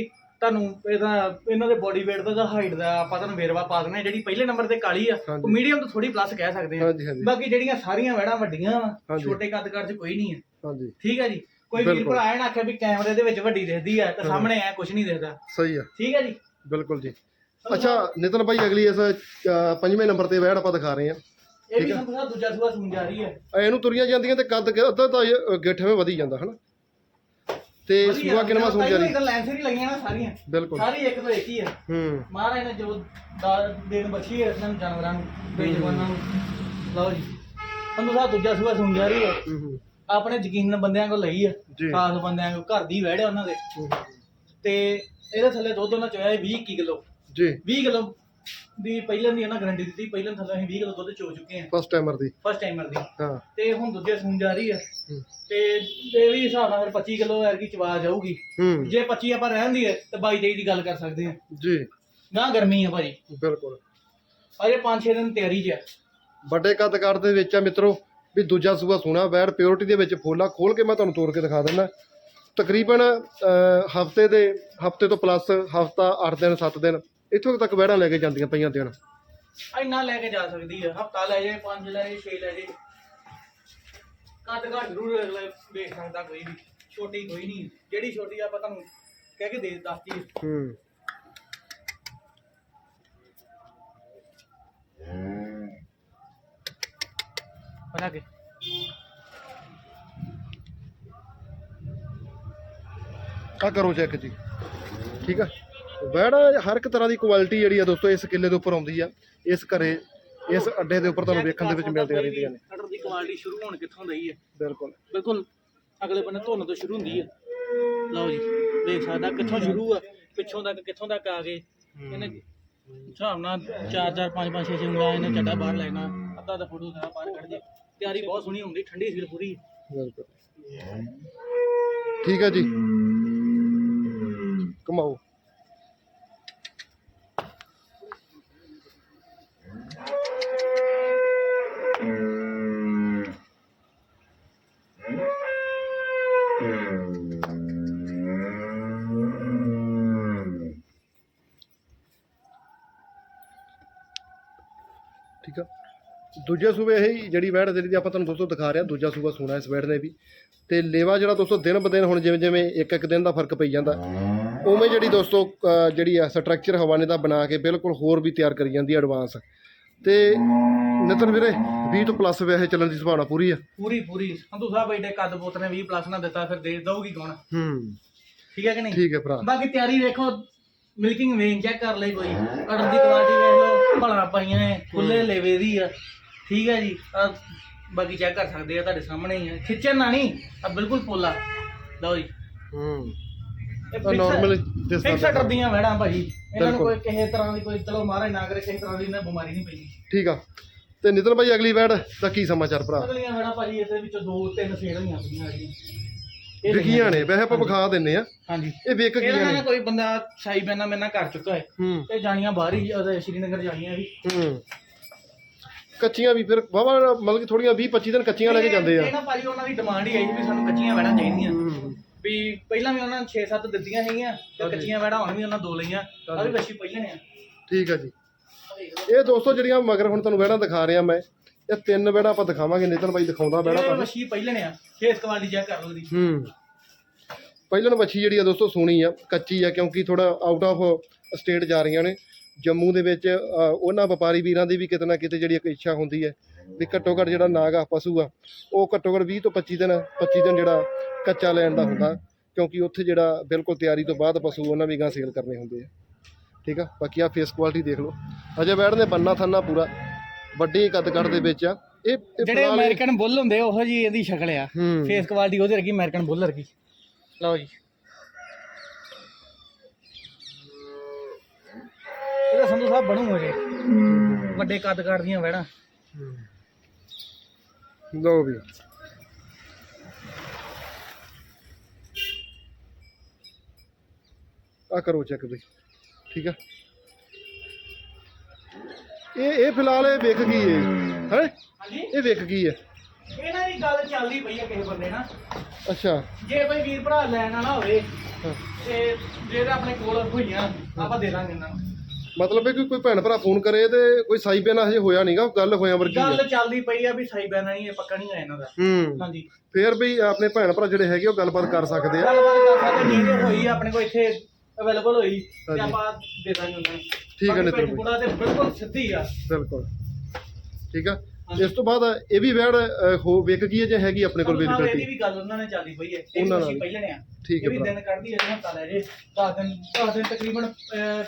ਤੁਹਾਨੂੰ ਇਹਦਾ ਇਹਨਾਂ ਦੇ ਬੋਡੀ weight ਦਾ ਜਾਂ ਹਾਈਟ ਦਾ ਆਪਾਂ ਤੁਹਾਨੂੰ ਵੇਰਵਾ ਪਾ ਦਿੰਦੇ ਜਿਹੜੀ ਪਹਿਲੇ ਨੰਬਰ ਤੇ ਕਾਲੀ ਆ। ਉਹ ਮੀਡੀਅਮ ਤੋਂ ਥੋੜੀ ਪਲੱਸ ਕਹਿ ਸਕਦੇ ਆ। ਬਾਕੀ ਜਿਹੜੀਆਂ ਸਾਰੀਆਂ ਵੈੜਾਂ ਵੱਡੀਆਂ ਵਾ। ਛੋਟੇ ਕੱਦ ਕੱਦ ਚ ਕੋਈ ਨਹੀਂ ਹੈ ਹਾਂਜੀ। ਠੀਕ ਹੈ ਜੀ? ਕੋਈ ਵੀਰ। ਭਰਾ ਇਹ ਨਾ ਆਖੇ ਵੀ ਕੈਮਰੇ ਦੇ ਵਿੱਚ ਵੱਡੀ ਦਿਖਦੀ ਆ ਤੇ ਸਾਹਮਣੇ ਆ ਕੁਝ ਨਹੀਂ ਦਿਖਦਾ। ਸਹੀ ਆ। ਠੀਕ ਹੈ ਜੀ? ਬਿਲਕੁਲ ਜੀ। ਅੱਛਾ ਨਿਤਨ ਭਾਈ ਅਗਲੀ ਇਸ ਅ, ਪੰਜਵੇਂ ਨੰਬਰ ਤੇ ਵੈੜ ਆਪਾਂ ਦਿਖਾ ਰਹੇ ਆ ਇਹ ਵੀ ਸੰਧੂ ਸਾਹਿਬ ਦੂਜਾ ਸੂਆ ਸੂਣ ਜਾ ਰਹੀ ਹੈ। ਇਹਨੂੰ ਤੁਰੀਆਂ ਜਾਂਦੀਆਂ ਤੇ ਕੱਦ ਕਿ- ਅੱਧਾ ਤਾਂ ਇਹ ਗਿੱਠਵੇਂ ਵਧੀ ਜਾਂਦਾ ਹਨਾ? ਤੇ ਸੂਆ ਕਿਨਵਾ ਸੁਣ ਜਾ ਰਹੀ? ਤਾਂ ਲੈਂਸ ਹੀ ਲੱਗੀਆਂ ਨਾ ਸਾਰੀਆਂ ਬਿਲਕੁਲ। ਸਾਰੀ ਇੱਕ ਤੋਂ ਇੱਕ ਹੀ ਹੈ। ਹੂੰ। ਮਹਾਰਾਜ ਨੇ ਜੋ ਦਾ- ਦੇਣ ਬਖਸ਼ੀ ਹੈ ਇਹਨਾਂ ਜਾਨਵਰਾਂ ਨੂੰ ਬੇਜਵਾਨਾਂ ਨੂੰ ਲਓ ਜੀ। ਸੰਧੂ ਸਾਹਿਬ ਦੂਜਾ ਸੂਆ ਸੁਣ ਜਾ ਰਹੀ ਹੈ। ਹੂੰ, ਹੂੰ। ਆਪਣੇ ਯਕੀਨ ਬੰਦਿਆਂ ਕੋਲ ਲਈ ਜੀ। ਖਾਸ ਬੰਦਿਆਂ ਕੋਲ ਘਰ ਦੀ ਵਹਿੜੇ ਉਹਨਾਂ ਦੇ। ਹੂੰ, ਤੇ ਇਹਦੇ ਥੱਲੇ ਦੁੱਧ ਉਹਨਾਂ ਚੋਇਆ 20 21 ਕਿਲੋ। ਜੀ। 20 ਕਿਲੋ ਦੀ ਪਹਿਲਾਂ ਦੀ ਉਹਨਾਂ ਗਾਰੰਟੀ ਦਿੱਤੀ ਪਹਿਲਾਂ ਥੱਲੇ ਅਸੀਂ 20 ਕਿਲੋ ਦੁੱਧ ਚੋ ਚੁੱਕੇ ਹਾਂ। ਫਸਟ ਟਾਈਮਰ ਦੀ। ਫਸਟ ਟਾਈਮਰ ਦੀ। ਹਾਂ। ਤੇ ਹੁਣ ਦੂਜੇ ਸੂਣ ਜਾ ਰਹੀ ਹੈ। ਹੂੰ, ਤੇ ਇਹ ਵੀ ਹਿਸਾਬ ਨਾਲ ਫਿਰ 25 ਕਿਲੋ ਐਰਗੀ ਚਵਾ ਜਾਊਗੀ। ਹੂੰ। ਜੇ 25 ਆਪਾਂ ਰਹਿੰਦੀ ਹੈ ਤੇ 22 23 ਦੀ ਗੱਲ ਕਰ ਸਕਦੇ ਹਾਂ। ਜੀ। ਨਾ ਗਰਮੀ ਆ ਭਾਜੀ। ਬਿਲਕੁਲ। ਅਜੇ 5-6 ਦਿਨ ਤਿਆਰੀ 'ਚ ਹੈ ਵੱਡੇ ਕੱਦ ਕੱਦ ਦੇ ਵਿੱਚ ਆ ਮਿੱਤਰੋ ਵੀ ਦੂਜਾ ਸੂਆ ਸੋਨਾ ਵੈੜ ਪਿਓਰਿਟੀ ਦੇ ਵਿੱਚ ਫੋਲਾ ਖੋਲ ਕੇ ਮੈਂ ਤੁਹਾਨੂੰ ਤੋੜ ਕੇ ਦਿਖਾ ਦਿੰਦਾ। ਤਕਰੀਬਨ ਹਫ਼ਤੇ ਦੇ ਹਫ਼ਤੇ ਤੋਂ ਪਲੱਸ ਹਫਤਾ 8 ਦਿਨ 7 ਦਿਨ। ਇੱਥੋਂ ਤੱਕ ਵੈੜਾਂ ਲੈ ਕੇ ਜਾਂਦੀਆਂ ਪਈਆਂ ਦਿਨ ਇੰਨਾ ਲੈ ਕੇ ਜਾ ਸਕਦੀ ਹੈ ਹਫਤਾ ਲੈ ਜਾਏ 5 ਲੈ ਜਾਏ 6 ਲੈ ਜਾਏ ਕੱਦ ਘੱਟ ਜ਼ਰੂਰ ਅਗਲਾ ਵੇਖ ਸਕਦਾ ਕੋਈ ਵੀ। ਛੋਟੀ ਕੋਈ ਨਹੀਂ। ਜਿਹੜੀ ਛੋਟੀ ਆਪਾਂ ਤੁਹਾਨੂੰ ਕਹਿ ਕੇ ਦੇ ਦੱਸਦੀ ਹੈ ਹੂੰ। ਬਣਾ ਕੇ। ਆ ਕਰੋ ਚੈੱਕ ਜੀ। ਠੀਕ ਆ? ਵੈੜਾ ਹਰ ਇੱਕ ਤਰ੍ਹਾਂ ਦੀ ਕੁਆਲਿਟੀ ਜਿਹੜੀ ਆ ਦੋਸਤੋ ਇਸ ਕਿੱਲੇ ਦੇ ਉੱਪਰ ਆਉਂਦੀ ਆ ਇਸ ਘਰੇ ਇਸ ਅੱਡੇ ਦੇ ਉੱਪਰ ਤੁਹਾਨੂੰ ਵੇਖਣ ਦੇ ਵਿੱਚ ਮਿਲਦੀਆਂ ਰਹਿੰਦੀਆਂ ਨੇ। ਆਰਡਰ ਦੀ ਕੁਆਲਿਟੀ ਸ਼ੁਰੂ ਹੋਣ ਕਿੱਥੋਂ ਦਈ ਹੈ ਬਿਲਕੁਲ। ਬਿਲਕੁਲ ਅਗਲੇ ਬੰਨੇ ਧੁੰਨ ਤੋਂ ਸ਼ੁਰੂ ਹੁੰਦੀ ਹੈ ਲਓ ਜੀ ਦੇਖ ਸਕਦਾ ਕਿੱਥੋਂ ਸ਼ੁਰੂ ਆ ਪਿੱਛੋਂ ਤੱਕ ਕਿੱਥੋਂ ਤੱਕ ਆ ਗਏ। ਇਹਨੇ ਹਿਸਾਬ ਨਾਲ 4 4 5 5 6 6 ਉਂਗਲਾਂ ਇਹਨੇ ਚੱਡਾ ਬਾਹਰ ਲੈਣਾ ਅੱਧਾ ਅੱਧਾ ਫੋਟੋ ਸਾਰਾ ਬਾਹਰ ਕੱਢ ਦੇ ਤਿਆਰੀ ਬਹੁਤ ਸੋਹਣੀ ਹੁੰਦੀ ਠੰਡੀ ਸੀਲ ਪੂਰੀ। ਬਿਲਕੁਲ। ਠੀਕ ਹੈ ਜੀ। ਕਮਾਓ ਠੀਕ ਆ। ਦੂਜੇ ਸੂਬੇ ਇਹ ਜਿਹੜੀ ਵੈੜ ਜਿਹੜੀ ਆਪਾਂ ਤੁਹਾਨੂੰ ਦੋਸਤੋ ਦਿਖਾ ਰਿਹਾ ਦੂਜਾ ਸੂਬਾ ਸੋਨਾ ਇਸ ਵੈੜ ਨੇ ਵੀ। ਤੇ ਲੇਵਾ ਜਿਹੜਾ ਦੋਸਤੋ ਦਿਨ ਬ ਦਿਨ ਹੁਣ ਜਿਵੇਂ ਜਿਵੇਂ ਇੱਕ ਇੱਕ ਦਿਨ ਦਾ ਫ਼ਰਕ ਪਈ ਜਾਂਦਾ ਉਵੇਂ ਜਿਹੜੀ ਦੋਸਤੋ ਜਿਹੜੀ ਆ ਸਟਰਕਚਰ ਹਵਾਨੇ ਦਾ ਬਣਾ ਕੇ ਬਿਲਕੁਲ ਹੋਰ ਵੀ ਤਿਆਰ ਕਰੀ ਜਾਂਦੀ ਐਡਵਾਂਸ ਤੇ ਨਿਤਨ ਵੀਰੇ 20 ਤੋਂ ਪਲੱਸ ਵੈਸੇ ਚੱਲਣ ਦੀ ਸੰਭਾਵਨਾ ਪੂਰੀ ਆ। ਪੂਰੀ ਪੂਰੀ। ਸੰਧੂ ਸਾਹਿਬ ਐਡੇ ਕੱਦ ਪੁੱਤ ਨੇ 20 ਪਲੱਸ ਨਾ ਦਿੱਤਾ ਫਿਰ ਦੇ ਦਊਗੀ ਕੌਣ? ਹੂੰ। ਠੀਕ ਹੈ ਕਿ ਨਹੀਂ? ਠੀਕ ਹੈ ਭਰਾ। ਬਾਕੀ ਤਿਆਰੀ ਵੇਖੋ ਮਿਲਕਿੰਗ ਵੇਨ ਚੈੱਕ ਕਰ ਲਈ ਕੋਈ ਅੜਨ ਦੀ ਕੁਆਲਿਟੀ ਵੇਖ ਲਓ। ਭਲਾ ਪਾਈਆਂ ਐ ਖੁੱਲੇ ਲੇਵੇ ਦੀ ਆ। ਠੀਕ ਹੈ ਜੀ ਬਾਕੀ ਚੈੱਕ ਕਰ ਸਕਦੇ ਆ ਤੁਹਾਡੇ ਸਾਹਮਣੇ ਹੀ ਆ। ਖਿੱਚਣ ਨਾ ਨਹੀਂ ਆ ਬਿਲਕੁਲ ਪੋਲਾ। ਲਓ ਜੀ। ਹੂੰ। ਇਹ ਨਾਰਮਲ ਜਿਸ ਤਰ੍ਹਾਂ ਦੀਆਂ ਵੈੜਾਂ ਭਾਜੀ। ਇਹਨਾਂ ਨੂੰ ਬਿਲਕੁਲ। ਕੋਈ ਕਿਸੇ ਤਰ੍ਹਾਂ ਦੀ ਕੋਈ ਚਲੋ ਮਹਾਰਾਜ ਨਾ ਕਰੇ ਕਿਸੇ ਤਰ੍ਹਾਂ ਦੀ ਇਹਨਾਂ ਬਿਮਾਰੀ ਨਹੀਂ ਪਈ ਠੀਕ ਆ। ਤੇ ਨਿਤਨ ਭਾਈ ਅਗਲੀ ਵੈੜ ਦਾ ਕੀ ਸਮਾਚਾਰ ਭਰਾ? ਅਗਲੀਆਂ ਵੈੜਾਂ ਭਾਜੀ ਇਹਦੇ ਵਿੱਚੋਂ ਦੋ ਤਿੰਨ ਸੇਲ ਹੋਈਆਂ ਆਪਣੀਆਂ ਜਿਹੜੀਆਂ ਇਹ ਵਿਕੀਆਂ ਨੇ ਵੈਸੇ ਆਪਾਂ ਵਿਖਾ ਦਿੰਨੇ ਆ ਹਾਂਜੀ। ਇਹ ਵਿਕ ਇਹਨਾਂ ਗਈਆਂ ਨਾਲ ਨੇ ਨਾ ਕੋਈ ਬੰਦਾ ਸਾਈ ਬੈਨਾ ਮੇਰੇ ਨਾਲ ਕਰ ਚੁੱਕਾ ਹੈ। ਹੂੰ। ਤੇ ਜਾਣੀਆਂ ਬਾਹਰ ਹੀ ਉਹਦੇ ਸ਼੍ਰੀਨਗਰ ਜਾਣੀਆਂ ਵੀ। ਹੂੰ। ਕੱਚੀਆਂ ਵੀ ਫਿਰ ਵਾਵਾ ਮਤਲਬ ਕਿ ਥੋੜੀਆਂ 20 25 ਦਿਨ ਕੱਚੀਆਂ ਲੈ ਕੇ ਜਾਂਦੇ ਆ। ਇਹਨਾਂ ਭਾਜੀ ਉਹਨਾਂ ਦੀ ਡਿਮਾਂਡ ਹੀ ਆਈ ਵੀ ਸਾਨੂੰ ਕੱਚੀਆਂ ਵੈੜਾਂ ਚਾਹੀਦੀਆਂ। ਹੂੰ। ਵੀ ਪਹਿਲਾਂ ਵੀ ਉਹਨਾਂ 6-7 ਦਿੱਤੀਆਂ ਹੈਗੀਆਂ ਤੇ। ਕੱਚੀਆਂ ਵੈੜਾਂ ਹੁਣ ਵੀ ਉਹਨਾਂ ਦੋ ਲਈਆਂ। ਆ ਵੀ ਕੱਚੀ ਪਹਿਲਾਂ ਨੇ ਠੀਕ ਆ ਜੀ। ਇਹ ਦੋਸਤੋ ਜਿਹੜੀਆਂ ਮਗਰ ਹੁਣ ਤੁਹਾਨੂੰ ਵੈੜਾਂ ਦਿਖਾ ਰਿਹਾ ਮੈਂ ਇਹ ਤਿੰਨ ਵੈੜਾਂ ਆਪਾਂ ਦਿਖਾਵਾਂਗੇ ਨਿਤਨ ਭਾਈ ਦਿਖਾਉਂਦਾ ਇਹ ਤੁਹਾਨੂੰ ਮੱਛੀ ਪਹਿਲਾਂ ਨੇ ਆ ਫੇਸ ਕੁਆਲਿਟੀ ਚੈੱਕ ਕਰ ਲਓ ਦੀ ਹੂੰ। ਪਹਿਲਾਂ ਮੱਛੀ ਜਿਹੜੀ ਆ ਦੋਸਤੋ ਸੋਹਣੀ ਆ ਕੱਚੀ ਆ ਕਿਉਂਕਿ ਥੋੜਾ ਆਊਟ ਆਫ ਸਟੇਟ ਜਾ ਰਹੀਆਂ ਨੇ। ਜੰਮੂ ਦੇ ਵਿੱਚ ਉਹਨਾਂ ਵਪਾਰੀ ਵੀਰਾਂ ਦੀ ਵੀ ਕਿਤੇ ਨਾ ਕਿਤੇ ਜਿਹੜੀ ਇੱਕ ਇੱਛਾ ਹੁੰਦੀ ਹੈ ਵੀ ਘੱਟੋ ਘੱਟ ਜਿਹੜਾ ਨਾਗ ਆ ਪਸ਼ੂ ਆ ਉਹ ਘੱਟੋ ਘੱਟ 20 ਤੋਂ 25 ਦਿਨ 25 ਦਿਨ ਜਿਹੜਾ ਕੱਚਾ ਲੈਣ ਦਾ ਹੁੰਦਾ ਕਿਉਂਕਿ ਉੱਥੇ ਜਿਹੜਾ ਬਿਲਕੁਲ ਤਿਆਰੀ ਤੋਂ ਬਾਅਦ ਪਸ਼ੂ ਉਹਨਾਂ ਵੀ ਗਾਂ ਸੇਲ ਕਰਨੇ ਹੁੰਦੇ ਆ। ਠੀਕ ਆ? ਬਾਕੀ ਆ ਫੇਸ ਕੁਆਲਿਟੀ ਦੇਖ ਲਓ। ਅਜੇ ਬੈਠ ਨੇ ਬੰਨਾ ਥੰਨਾ ਪੂਰਾ। ਵੱਡੀ ਕੱਦ ਕੱਦ ਦੇ ਵਿੱਚ ਆ। ਇਹ ਇਹ ਜਿਹੜੇ ਫਿਲਹਾਲ ਇਹ- ਅਮਰੀਕਨ ਬੁੱਲ ਹੁੰਦੇ ਉਹੋ ਜੀ ਇਹਦੀ ਸ਼ਕਲ ਆ। ਹੂੰ। ਫੇਸ ਕੁਆਲਿਟੀ ਉਹਦੇ ਵਰਗੀ ਅਮਰੀਕਨ ਬੁੱਲ ਵਰਗੀ ਲਓ ਜੀ। ਇਹਦਾ ਸੰਧੂ ਸਾਹਿਬ ਬਣੂ ਹੋ ਜੇ ਵੱਡੇ ਕੱਦ ਕਾਠ ਦੀਆਂ ਵੈੜਾਂ ਲਓ ਵੀ। ਆ ਕਰੋ ਚੈੱਕ ਬਈ ਠੀਕ ਆ? ਇਹ ਇਹ ਫਿਲਹਾਲ ਇਹ ਵਿਕ ਗਈ ਹੈ। ਹੈ? ਹਾਂਜੀ। ਇਹ ਵਿਕ ਗਈ ਹੈ ਇਹਨਾਂ ਦੀ ਗੱਲ ਚੱਲਦੀ ਪਈ ਆ ਕਿਸੇ ਬੰਦੇ ਨਾਲ। ਅੱਛਾ। ਜੇ ਕੋਈ ਵੀਰ ਭਰਾ ਲੈਣ ਵਾਲਾ ਹੋਵੇ ਹਾਂ। ਤੇ ਜਿਹੜੇ ਆਪਣੇ ਕੋਲ ਹੋਈਆਂ ਆਪਾਂ ਦੇ ਦਾਂਗੇ ਇਹਨਾਂ ਨੂੰ। ਮਤਲਬ ਹੈ ਕਿ ਕੋਈ ਭੈਣ ਭਰਾ ਫੋਨ ਕਰੇ ਤੇ ਕੋਈ ਸਾਈ ਬਿਆਨ ਹਜੇ ਹੋਇਆ ਨਹੀਂਗਾ ਗੱਲ ਹੋਇਆ ਵਰਗੀ ਹੈ ਗੱਲ ਚੱਲਦੀ ਪਈ ਆ ਵੀ ਸਾਈ ਬੈਨਾ ਨਹੀਂ ਇਹ ਪੱਕਾ ਨਹੀਂ ਆ ਇਹਨਾਂ ਦਾ। ਹੂੰ। ਹਾਂਜੀ। ਫੇਰ ਵੀ ਆਪਣੇ ਭੈਣ ਭਰਾ ਜਿਹੜੇ ਹੈਗੇ ਉਹ ਗੱਲਬਾਤ ਕਰ ਸਕਦੇ ਆ। ਗੱਲਬਾਤ ਕਰ ਸਕਦੇ ਨਹੀਂ ਜੇ ਹੋਈ ਆਪਣੇ ਕੋਲ ਇੱਥੇ ਅਵੇਲੇਬਲ ਹੋਈ ਤੇ। ਆਪਾਂ ਦੇ ਦਾਂਗੇ ਉਹਨਾਂ ਨੂੰ। ਠੀਕ ਹੈ ਭਾਈ। ਤੇ ਬਿਲਕੁਲ ਸਿੱਧੀ ਆ। ਬਿਲਕੁਲ। ਠੀਕ ਆ। ਇਸ ਤੋਂ ਬਾਅਦ ਇਹ ਵੀ ਵੈੜ ਹੋ ਵਿਕ ਗਈ ਹੈ ਜਾਂ ਹੈਗੀ ਆਪਣੇ ਕੋਲ ਇਹਦੀ ਵੇਰੀਫਾਈ ਵੀ ਗੱਲ ਉਹਨਾਂ ਨੇ ਚੱਲਦੀ ਪਈ ਹੈ। ਇਹ ਉਹਨਾਂ ਨਾਲ ਪਹਿਲਣੇ ਆ। ਠੀਕ ਇਹ ਹੈ ਵੀ ਦਿਨ ਕੱਢਦੀ ਹੈ ਹਫਤਾ ਲੈ ਜੇ। 10 ਦਿਨ 10 ਦਿਨ ਤਕਰੀਬਨ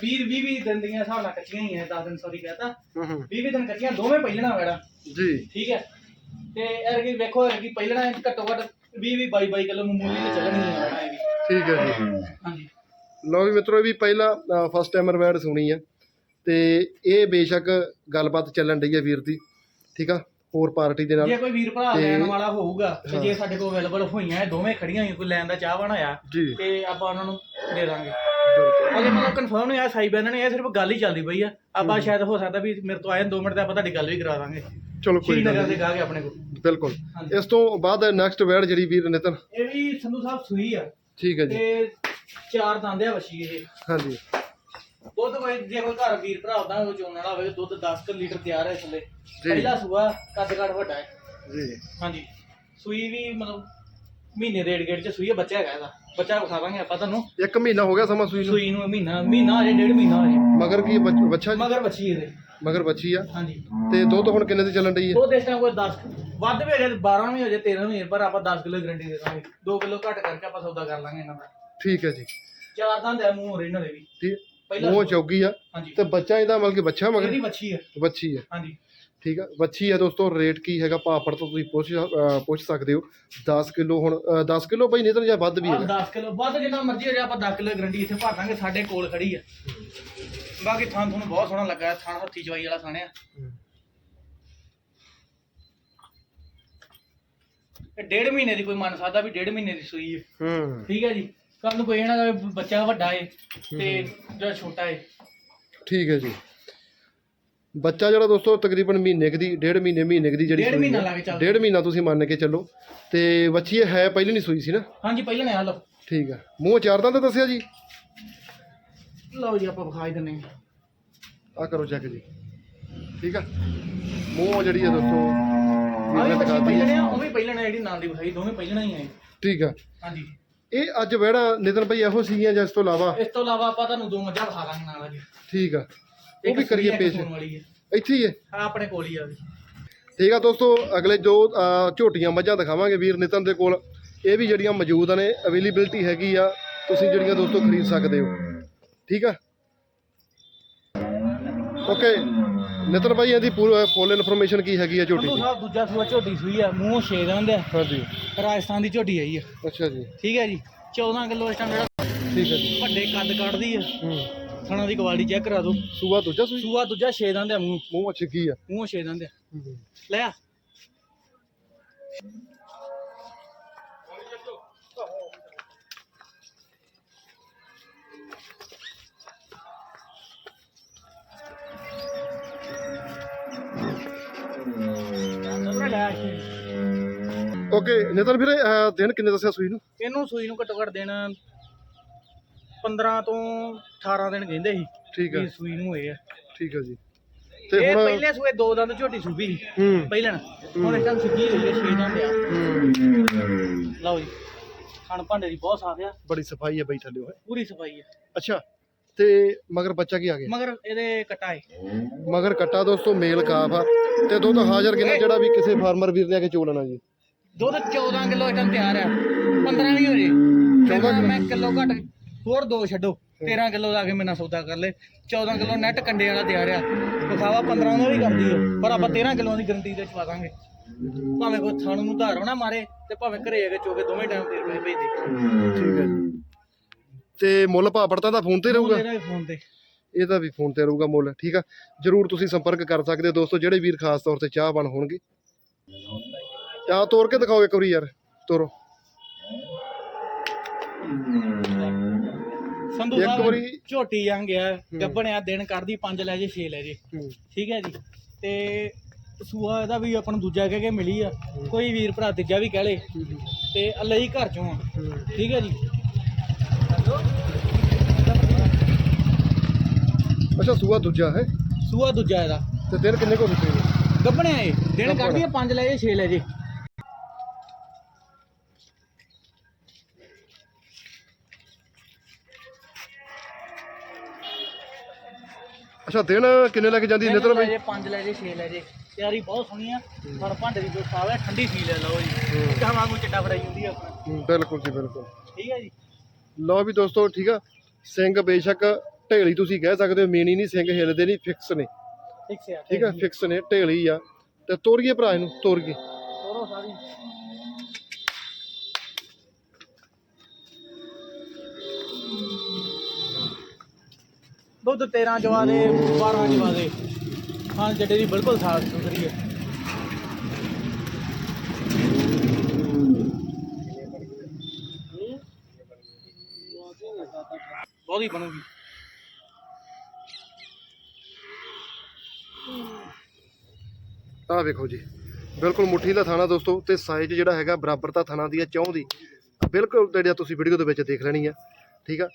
20 20 20 ਦਿਨ ਦੀਆਂ ਹਿਸਾਬ ਨਾਲ ਕੱਚੀਆਂ ਹੀ ਹੈ 10 ਦਿਨ ਸੌਰੀ ਕਹਤਾ ਹੂੰ ਹੂੰ। 20 20 ਦਿਨ ਕੱਚੀਆਂ ਦੋਵੇਂ ਪਹਿਲਣਾ ਵੈੜਾ। ਜੀ। ਠੀਕ ਹੈ। ਤੇ ਇਹ ਕੀ ਵੇਖੋ ਕੀ ਪਹਿਲਣਾ ਘੱਟੋ ਘੱਟ 20 20 22 22 ਕਿਲੋ ਮਾਮੂਲੀ ਤੇ ਚੱਲਣੀ ਹੈ ਵੈੜਾ ਠੀਕ ਹੈ ਜੀ। ਹਾਂਜੀ। ਵੀ ਮਿੱਤਰੋ ਇਹ ਵੀ ਪਹਿਲਾ ਫਸਟ ਟਾਈਮਰ ਵੈਡ ਸੁਣੀ ਆ ਤੇ ਇਹ ਬੇਸ਼ੱਕ ਗੱਲਬਾਤ ਚੱਲਣ ਡਈ ਹੈ ਵੀਰ ਦੀ ਠੀਕ ਆ? ਹੋਰ ਪਾਰਟੀ ਦੇ ਨਾਲ। ਜੇ ਕੋਈ ਵੀਰ ਭਰਾ ਤੇ- ਲੈਣ ਵਾਲਾ ਹੋਊਗਾ ਤੇ। ਜੇ ਸਾਡੇ ਕੋਲ ਅਵੇਲੇਬਲ ਹੋਈਆਂ ਇਹ ਦੋਵੇਂ ਖੜੀਆਂ ਹੋਈਆਂ ਕੋਈ ਲੈਣ ਦਾ ਚਾਹਵਾਨ ਹੋਇਆ ਜੀ। ਤੇ ਆਪਾਂ ਉਹਨਾਂ ਨੂੰ ਦੇ ਦਾਂਗੇ। ਅਜੇ ਮਤਲਬ ਕਨਫਰਮ ਨਹੀਂ ਆ ਸਾਈ ਬੈਨ ਨੇ ਇਹ ਸਿਰਫ ਗੱਲ ਹੀ ਚੱਲਦੀ ਪਈ ਆ। ਆਪਾਂ ਸ਼ਾਇਦ ਹੋ ਸਕਦਾ ਵੀ ਮੇਰੇ ਤੋਂ ਆਏ 2 ਮਿੰਟ ਤੇ ਆਪਾਂ ਤੁਹਾਡੀ ਗੱਲ ਵੀ ਕਰਾ ਦਾਂਗੇ। ਚਲੋ ਕੋਈ ਗੱਲ ਸ਼੍ਰੀਨਗਰ ਨਹੀਂ। ਦੇ ਕੇ ਆਪਣੇ ਕੋਲ। ਬਿਲਕੁਲ। ਹਾਂਜੀ। ਇਸ ਤੋਂ ਬਾਅਦ ਨੈਕਸਟ ਵੈਡ ਜਿਹੜੀ ਵੀਰ ਨਿਤਨ। ਇਹ ਵੀ ਸੰਧੂ ਸਾਹਿਬ ਸੂਈ ਆ। ਠੀਕ ਹੈ ਜੀ। ਤੇ ਚਾਰ ਦੰਦ ਆ ਵਛੀ ਇਹ। ਹਾਂਜੀ। ਦੁੱਧ ਕੋਈ ਜੇ ਕੋਈ ਘਰ ਵੀਰ ਭਰਾ ਹੁੰਦਾ ਉਹ ਚੋਣ ਵਾਲਾ ਹੋਵੇ ਦੁੱਧ 10 ਕੁ ਲੀਟਰ ਤਿਆਰ ਹੈ ਥੱਲੇ। ਜੀ। ਪਹਿਲਾ ਸੂਆ ਕੱਦ ਕੱਦ ਵੱਡਾ ਹੈ। ਜੀ। ਹਾਂਜੀ। ਸੂਈ ਵੀ ਮਤਲਬ ਮਹੀਨੇ ਡੇਢ ਗੇੜ ਚ ਸੂਈ ਹੈ ਬੱਚਾ ਹੈਗਾ ਇਹਦਾ। ਬੱਚਾ ਵਿਖਾਵਾਂਗੇ ਆਪਾਂ ਤੁਹਾਨੂੰ। ਇੱਕ ਮਹੀਨਾ ਹੋ ਗਿਆ ਸਮਾਂ ਸੂਈ ਨੂੰ? ਸੂਈ ਨੂੰ ਮਹੀਨਾ ਮਹੀਨਾ ਅਜੇ ਡੇਢ ਮਹੀਨਾ ਅਜੇ ਮਗਰ ਕੀ ਬੱਚ- ਬੱਚਾ ਜੀ? ਮਗਰ ਬੱਚੀ ਇਹਦੇ। ਮਗਰ ਬੱਚੀ ਆ? ਹਾਂਜੀ। ਤੇ ਦੁੱਧ ਹੁਣ ਕਿੰਨੇ ਤੇ ਚੱਲਣ ਡਈ ਹੈ? ਉਹ ਇਸ ਟਾਈਮ ਕੋਈ 10 ਵੱਧ ਵੀ ਹੋ ਜਾਏ 12 ਵੀ ਹੋ ਜਾਏ 13 ਵੀ ਹੋ ਜਾਏ ਪਰ ਆਪਾਂ 10 ਕਿਲੋ ਗਰੰਟੀ ਦੇ ਦਾਂਗੇ। 2 ਕਿਲੋ ਘੱਟ ਕਰਕੇ ਆਪਾਂ ਸੌਦਾ ਕਰ ਲਾਂਗੇ ਇਹਨਾਂ ਦਾ। ਠੀਕ ਹੈ ਜੀ। ਚਾਰ ਦੰਦ ਹੈ ਮੂੰਹ ਹੋ ਰਹੇ ਇਹਨਾਂ ਦੇ ਵੀ। ਠੀਕ। ਪਹਿਲਾ ਮੂੰਹ ਚੌਗੀ ਆ ਹਾਂਜੀ। ਤੇ ਬੱਚਾ ਇਹਦਾ ਮਤਲਬ ਕਿ ਬੱਚਾ ਮਗਰ? ਇਹਦੀ ਬੱਚੀ ਹੈ ਬੱਚੀ ਆ। ਹਾਂਜੀ। ਠੀਕ ਆ ਬੱਚੀ ਆ ਦੋਸਤੋ ਰੇਟ ਕੀ ਹੈਗਾ ਪਾਪੜ ਤੋਂ ਤੁਸੀਂ ਪੁੱਛ ਪੁੱਛ ਸਕਦੇ ਹੋ। 10 ਕਿਲੋ ਹੁਣ ਅ, 10 ਕਿਲੋ ਬਈ ਨਹੀਂ ਤਾਂ ਜਾਂ ਵੱਧ ਵੀ ਆਹ ਹੈਗਾ। 10 ਕਿਲੋ ਵੱਧ ਜਿੰਨਾ ਮਰਜ਼ੀ ਹੋ ਜਾਏ ਆਪਾਂ 10 ਕਿਲੋ ਗਰੰਟੀ ਇੱਥੇ ਭਰ ਦਾਂਗੇ ਸਾਡੇ ਕੋਲ ਖੜੀ ਹੈ ਬਾਕੀ ਥਾਂ ਤੁਹਾਨੂੰ ਬਹੁਤ ਸੋਹਣਾ ਲੱਗਾ ਹੈ, ਥਾਂ ਹੱਥੀ ਚਵਾਈ ਵਾਲਾ ਥਾਂ ਆ। ਇਹ ਡੇਢ ਮਹੀਨੇ ਦੀ ਕੋਈ ਮੰਨ ਸਕਦਾ ਵੀ ਡੇਢ ਮਹੀਨੇ ਦੀ ਸੂਈ ਹੈ ਹੂੰ। ਠੀਕ ਹੈ ਜੀ। ਕੱਲ ਨੂੰ ਕੋਈ ਇਹ ਨਾ ਕਹੇ ਵੀ ਬੱਚਾ ਵੱਡਾ ਏ ਤੇ ਜਿਹੜਾ ਛੋਟਾ ਏ। ਠੀਕ ਹੈ ਜੀ। ਬੱਚਾ ਜਿਹੜਾ ਦੋਸਤੋ ਤਕਰੀਬਨ ਮਹੀਨੇ ਕੁ ਦੀ ਡੇਢ ਮਹੀਨੇ ਮਹੀਨੇ ਕੁ ਦੀ ਜਿਹੜੀ ਡੇਢ ਸੂਈ ਮਹੀਨਾ ਹੈ, ਲੱਗ ਚੱਲ ਡੇਢ ਮਹੀਨਾ ਤੁਸੀਂ ਮੰਨ ਕੇ ਚੱਲੋ। ਤੇ ਬੱਚੀ ਇਹ ਹੈ ਪਹਿਲੀ ਨਹੀਂ ਸੂਈ ਸੀ ਨਾ? ਹਾਂਜੀ ਪਹਿਲਾਂ ਨੇ ਆ ਲਓ। ਠੀਕ ਆ ਮੂੰਹ ਚਾਰ ਦੰਦ ਦੱਸਿਆ ਜੀ? ਲਓ ਜੀ ਆਪਾਂ ਵਿਖਾਈ ਦਿੰਨੇ ਆ ਕਰੋ ਚੈੱਕ ਜੀ। ਠੀਕ ਆ ਮੂੰਹ ਜਿਹੜੀ ਹੈ ਦੋਸਤੋ ਆ ਵੀ ਬੱਚੀ ਪਹਿਲਾਂ ਆ, ਉਹ ਵੀ ਪਹਿਲਾਂ ਨੇ ਜਿਹੜੀ ਨਾਲ ਦੀ ਵਿਖਾਈ ਦੋਵੇਂ ਪਹਿਲਾਂ ਹੀ ਆਏ। ਠੀਕ ਆ ਹਾਂਜੀ। ਇਹ ਅੱਜ ਵਹਿੜਾ ਨਿਤਨ ਭਾਈ ਇਹੋ ਸੀਗੀਆਂ ਜਾਂ ਇਸ ਤੋਂ ਇਲਾਵਾ? ਇਸ ਤੋਂ ਇਲਾਵਾ ਆਪਾਂ ਤੁਹਾਨੂੰ ਦੋ ਮੱਝਾਂ ਵਿਖਾ ਦਾਂਗੇ ਨਾਲ ਜੀ। ਠੀਕ ਆ। ਉਹ ਵੀ ਕਰੀਏ ਪੇਸ਼। ਹੈ ਇੱਥੇ ਹੀ ਹੈ ਆ ਆਪਣੇ ਕੋਲ ਹੀ ਆ ਵੀ ਠੀਕ ਆ ਦੋਸਤੋ ਅਗਲੇ ਜੋ ਝੋਟੀਆਂ ਮੱਝਾਂ ਦਿਖਾਵਾਂਗੇ ਵੀਰ ਨਿਤਨ ਦੇ ਕੋਲ। ਇਹ ਵੀ ਜਿਹੜੀਆਂ ਮੌਜੂਦ ਨੇ ਅਵੇਲੇਬਿਲਟੀ ਹੈਗੀ ਆ ਤੁਸੀਂ ਜਿਹੜੀਆਂ ਦੋਸਤੋ ਖਰੀਦ ਸਕਦੇ ਹੋ। ਠੀਕ ਆ? ਓਕੇ ਨਿਤਨ ਭਾਈ ਇਹਦੀ ਫੁੱਲ ਇਨਫੋਰਮੇਸ਼ਨ ਕੀ ਹੈਗੀ ਆ ਝੋਟੀ ਸੰਧੂ ਦੀ? ਸਾਹਿਬ ਦੂਜਾ ਸੂਆ ਝੋਟੀ ਸੂਈ ਆ ਮੂੰਹ ਛੇ ਦੰਦ ਆ ਹਾਂਜੀ। ਰਾਜਸਥਾਨ ਦੀ ਝੋਟੀ ਆਈ ਆ। ਅੱਛਾ ਜੀ। ਠੀਕ ਹੈ ਜੀ? 14 ਕਿਲੋ ਇਸ ਟਾਈਮ ਜਿਹੜਾ ਠੀਕ ਹੈ ਜੀ। ਵੱਡੇ ਕੱਦ ਕੱਢਦੀ ਆ। ਹੂੰ। ਥਣਾ ਦੀ ਕੁਆਲਿਟੀ ਚੈੱਕ ਕਰਾ ਦਿਓ। ਸੂਆ ਦੂਜਾ ਸੂਈ? ਸੂਆ ਦੂਜਾ ਛੇ ਦੰਦ ਆ ਮੂੰਹ। ਮੂੰਹ ਅੱਛੇ ਕੀ ਆ? ਮੂੰਹ ਛੇ ਦੰਦ ਆ ਲੈ ਆ। ਓਕੇ ਨਿਤਨ ਵੀਰੇ ਅਹ, ਦਿਨ ਕਿੰਨੇ ਦੱਸਿਆ ਸੂਈ ਨੂੰ? ਇਹਨੂੰ ਸੂਈ ਨੂੰ ਘੱਟੋ ਘੱਟ ਦਿਨ 15 ਤੋਂ 18 ਦਿਨ ਕਹਿੰਦੇ ਸੀ ਠੀਕ ਹੈ ਵੀ ਸੂਈ ਨੂੰ ਹੋਏ ਆ। ਠੀਕ ਹੈ ਜੀ। ਤੇ ਇਹ ਹੁਣ ਪਹਿਲੇ ਸੂਏ ਦੋ ਦੰਦ ਝੋਟੀ ਸੂਬੀ ਸੀ। ਹੂੰ। ਪਹਿਲਣ। ਹੁਣ ਇਸ ਟਾਈਮ ਸਿੱਧੀ ਹੋਈ ਹੈ ਛੇ ਦੰਦ ਆ। ਹੂੰ। ਲਓ ਜੀ ਖਾਣ ਭਾਂਡੇ ਦੀ ਬਹੁਤ ਸਾਫ਼ ਆ। ਬੜੀ ਸਫ਼ਾਈ ਹੈ ਬਈ ਥੱਲੇ ਉਹ ਪੂਰੀ ਸਫ਼ਾਈ ਆ। ਅੱਛਾ ਤੇ ਮਗਰ ਬੱਚਾ ਕੀ ਆ ਗਿਆ? ਮਗਰ ਇਹਦੇ ਕਟਾ ਹੈ ਮਗਰ ਕੱਟਾ ਦੋਸਤੋ ਮੇਲ ਕਾਫ ਆ। ਤੇ ਦੁੱਧ ਹਾਜ਼ਰ ਕਿੰਨਾ ਜਿਹੜਾ ਵੀ ਕਿਸੇ ਫਾਰਮਰ ਵੀਰ ਨੇ ਆ ਕੇ ਚੋ ਲੈਣਾ ਜੀ। ਦੁੱਧ 14 ਕਿਲੋ ਇਸ ਟਾਈਮ ਤਿਆਰ ਆ। 15 ਵੀ ਹੋ ਜੇ। 14 ਮੈਂ ਕਿਲੋ ਘੱਟ ਹੋਰ ਦੋ ਛੱਡੋ। 13 ਕਿਲੋ ਦਾ ਕੇ ਮੇਨਾ ਸੌਦਾ ਕਰ ਲੈ। 14 ਕਿਲੋ ਨੈਟ ਕੰਡੇ ਵਾਲਾ ਤਿਆਰ ਆ। ਵਿਖਾਵਾ 15 ਦਾ ਵੀ ਕਰਦੀ ਆ ਪਰ ਆਪਾਂ 13 ਕਿਲੋ ਦੀ ਗਰੰਟੀ ਤੇ ਚਵਾ ਦਾਂਗੇ। ਭਾਵੇਂ ਕੋਈ ਥਣ ਨੂੰ ਧਾਰੋ ਨਾ ਮਾਰੇ ਤੇ ਭਾਵੇਂ ਘਰੇ ਆ ਕੇ ਚੋਕੇ ਦੋਵੇਂ ਟਾਈਮ ਤੇ ਰੁਪਏ ਭੇਜ ਦੇ ਠੀਕ ਹੈ ਤੇ ਮੁੱਲ ਭਾਅ ਪੜਤਾ ਦਾ ਫੋਨ ਤੇ ਰਹੂਗਾ? ਵੀ ਫੋਨ ਤੇ। ਇਹਦਾ ਵੀ ਫੋਨ ਤੇ ਰਹੂਗਾ ਮੁੱਲ। ਠੀਕ ਆ। ਜਰੂਰ ਤੁਸੀਂ ਸੰਪਰਕ ਕਰ ਸਕਦੇ ਹੋ ਦੋਸਤੋ। ਜਿਹੜੇ ਵੀਰ ਖਾਸ ਤੌਰ ਤੇ ਚਾਹ ਬਣ ਹੋਣਗੇ। ਚਾਹ ਤੋੜ ਕੇ ਦਿਖਾਓ ਇੱਕ ਵਾਰੀ ਯਾਰ ਤੋਰੋ। ਸੰਧੂ ਇੱਕ ਸਾਹਿਬ ਵਾਰੀ- ਝੋਟੀ ਜਾਂਗ ਗਿਆ ਗੱਬਣਿਆ ਦਿਨ ਕੱਢਦੀ 5 ਲੈ ਜੇ 6 ਲੈ ਜੇ। ਠੀਕ ਹੈ ਜੀ? ਤੇ ਸੂਆ ਇਹਦਾ ਵੀ ਆਪਾਂ ਨੂੰ ਦੂਜਾ ਕਹਿ ਕੇ ਮਿਲੀ ਆ। ਕੋਈ ਵੀਰ ਭਰਾ ਤੀਜਾ ਵੀ ਕਹਿ ਲੇ। ਤੇ ਅੱਲੇ ਹੀ ਘਰ ਚੋਂ ਆ। ਠੀਕ ਹੈ ਜੀ? ਅੱਛਾ ਸੂਆ ਦੂਜਾ ਹੈ। ਸੂਆ ਦੂਜਾ ਇਹਦਾ। ਤੇ ਦਿਨ ਕਿੰਨੇ ਕੋ ਦਿੱਤੇ ਨੇ? ਗੱਬਣਿਆ ਇਹ। ਦਿਨ ਕੱਢਦੀ ਆ 5 ਲੈ ਜੇ 6 ਲੈ ਜੇ। ਅੱਛਾ ਦਿਨ ਕਿੰਨੇ ਲੈ ਕੇ ਜਾਂਦੀ ਨਿਤਨ ਲੈ ਬਈ? ਜੇ 5 ਲੈ ਜੇ 6 ਲੈ ਜੇ। ਤਿਆਰੀ ਬਹੁਤ ਸੋਹਣੀ ਆ ਪਰ ਭਾਂਡੇ ਦੀ ਜੋ ਸਾਵੇ ਠੰਡੀ ਫੀਲ ਹੈ ਲਓ ਜੀ। ਕਹਾਂ ਵਾਂਗੂ ਚੱਡਾ ਫਰਾਈ ਹੁੰਦੀ ਆ ਆਪਣਾ ਹੂੰ, ਬਿਲਕੁਲ ਜੀ ਬਿਲਕੁਲ। ਠੀਕ ਹੈ ਜੀ? ਲਓ ਵੀ ਦੋਸਤੋ ਠੀਕ ਆ? ਸਿੰਘ ਬੇਸ਼ੱਕ ਢੇਲੀ ਤੁਸੀਂ ਕਹਿ ਸਕਦੇ ਹੋ ਮੀਨੀ ਨਹੀਂ ਸਿੰਘ ਹਿੱਲਦੇ ਨਹੀਂ ਫਿਕਸ ਨੇ। ਠੀਕ ਹੈ ਠੀਕ ਆ? ਫਿਕਸ ਨੇ ਢੇਲੀ ਆ। ਤੇ ਤੋਰੀਏ ਭਰਾ ਇਹਨੂੰ ਤੋਰੀਏ। ਤੋਰੋ ਸਾਰੀ। ਦੁੱਧ 13 ਜਵਾ ਦੇ 12 ਜਵਾ ਦੇ। ਹਾਂ ਜੱਡੇ ਦੀ ਬਿਲਕੁਲ ਸਾਫ਼ ਸੁਥਰੀ ਹੈ। ਬਹੁਤ ਹੀ ਬਣੂਗੀ। ਆਹ ਵੇਖੋ ਜੀ, ਬਿਲਕੁਲ ਮੁੱਠੀ ਦਾ ਥਾਣਾ ਦੋਸਤੋ, ਤੇ ਸਾਈਜ਼ ਜਿਹੜਾ ਹੈਗਾ ਬਰਾਬਰਤਾ ਥਾਣਾ ਦੀ ਆ ਚੌਂ ਦੀ। ਬਿਲਕੁਲ ਜਿਹੜਾ ਤੁਸੀਂ ਵੀਡੀਓ ਦੇ ਵਿੱਚ ਦੇਖ ਲੈਣੀ ਆ, ਠੀਕ ਆ?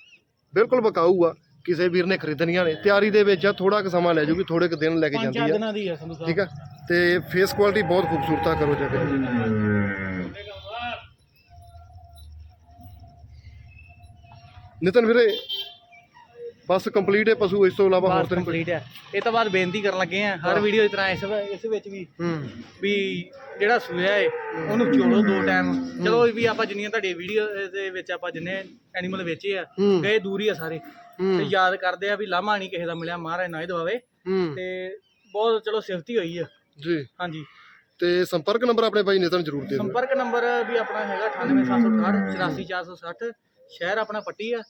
ਬਿਲਕੁਲ ਬਕਾਊ ਆ। ਕਿਸੇ ਵੀਰ ਨੇ ਖਰੀਦਣੀਆਂ ਨੇ। ਤਿਆਰੀ ਦੇ ਵਿੱਚ ਆ ਥੋੜਾ ਕੁ ਸਮਾਂ ਲੈ ਜੂਗੀ ਥੋੜੇ ਕੁ ਦਿਨ ਲੈ ਕੇ ਜਾਂਦੀ ਆ। ਦਿਨਾਂ ਦੀ ਹੈ ਸੰਧੂ ਸਾਹਿਬ। ਠੀਕ ਆ? ਤੇ ਫੇਸ ਕੁਆਲਿਟੀ ਬਹੁਤ ਖੂਬਸੂਰਤ ਆ ਕਰੋ ਜਾ ਕੇ। ਨਿਤਨ ਵੀਰੇ ਬਸ ਕੰਪਲੀਟ ਹੈ ਪਸ਼ੂ ਇਸ ਤੋਂ ਇਲਾਵਾ ਹੋਰ ਬਸ ਤਾਂ ਨਹੀਂ ਕੋਈ? ਕੰਪਲੀਟ ਹੈ। ਇਹ ਤੋਂ ਬਾਅਦ ਬੇਨਤੀ ਕਰਨ ਲੱਗੇ ਆ ਹਰ ਵੀਡੀਓ ਦੀ ਤਰ੍ਹਾਂ ਇਸ ਇਸ ਵਿੱਚ ਵੀ ਹੂੰ। ਵੀ ਜਿਹੜਾ ਸੂਇਆ ਏ ਉਹਨੂੰ ਚੋਲੋ ਦੋ ਟਾਈਮ ਚਲੋ ਵੀ ਆਪਾਂ ਜਿੰਨੀਆਂ ਤੁਹਾਡੀ ਵੀਡੀਓ ਦੇ ਵਿੱਚ ਆਪਾਂ ਜਿੰਨੇ ਐਨੀਮਲ ਵੇਚੇ ਆ ਹੂੰ। ਗਏ ਦੂਰ ਆ ਸਾਰੇ। ਤੇ ਯਾਦ ਕਰਦੇ ਆ ਵੀ ਲਾਮਾ ਨਹੀਂ ਕਿਸੇ ਦਾ ਮਿਲਿਆ ਮਹਾਰਾਜ ਨਾ ਹੀ ਦਵਾਵੇ। ਤੇ ਬਹੁਤ ਚਲੋ ਸਿਫਤੀ ਹੋਈ ਆ। ਜੀ। ਹਾਂਜੀ। ਤੇ ਸੰਪਰਕ ਨੰਬਰ ਆਪਣੇ ਬਾਈ ਨਿਤਨ ਜ਼ਰੂਰ ਦੇ ਦਿਓ। ਸੰਪਰਕ ਨੰਬਰ ਵੀ ਆਪਣਾ ਹੈਗਾ 98768 84460 ਸ਼ਹਿਰ ਆਪਣਾ ਪੱਟੀ ਆ।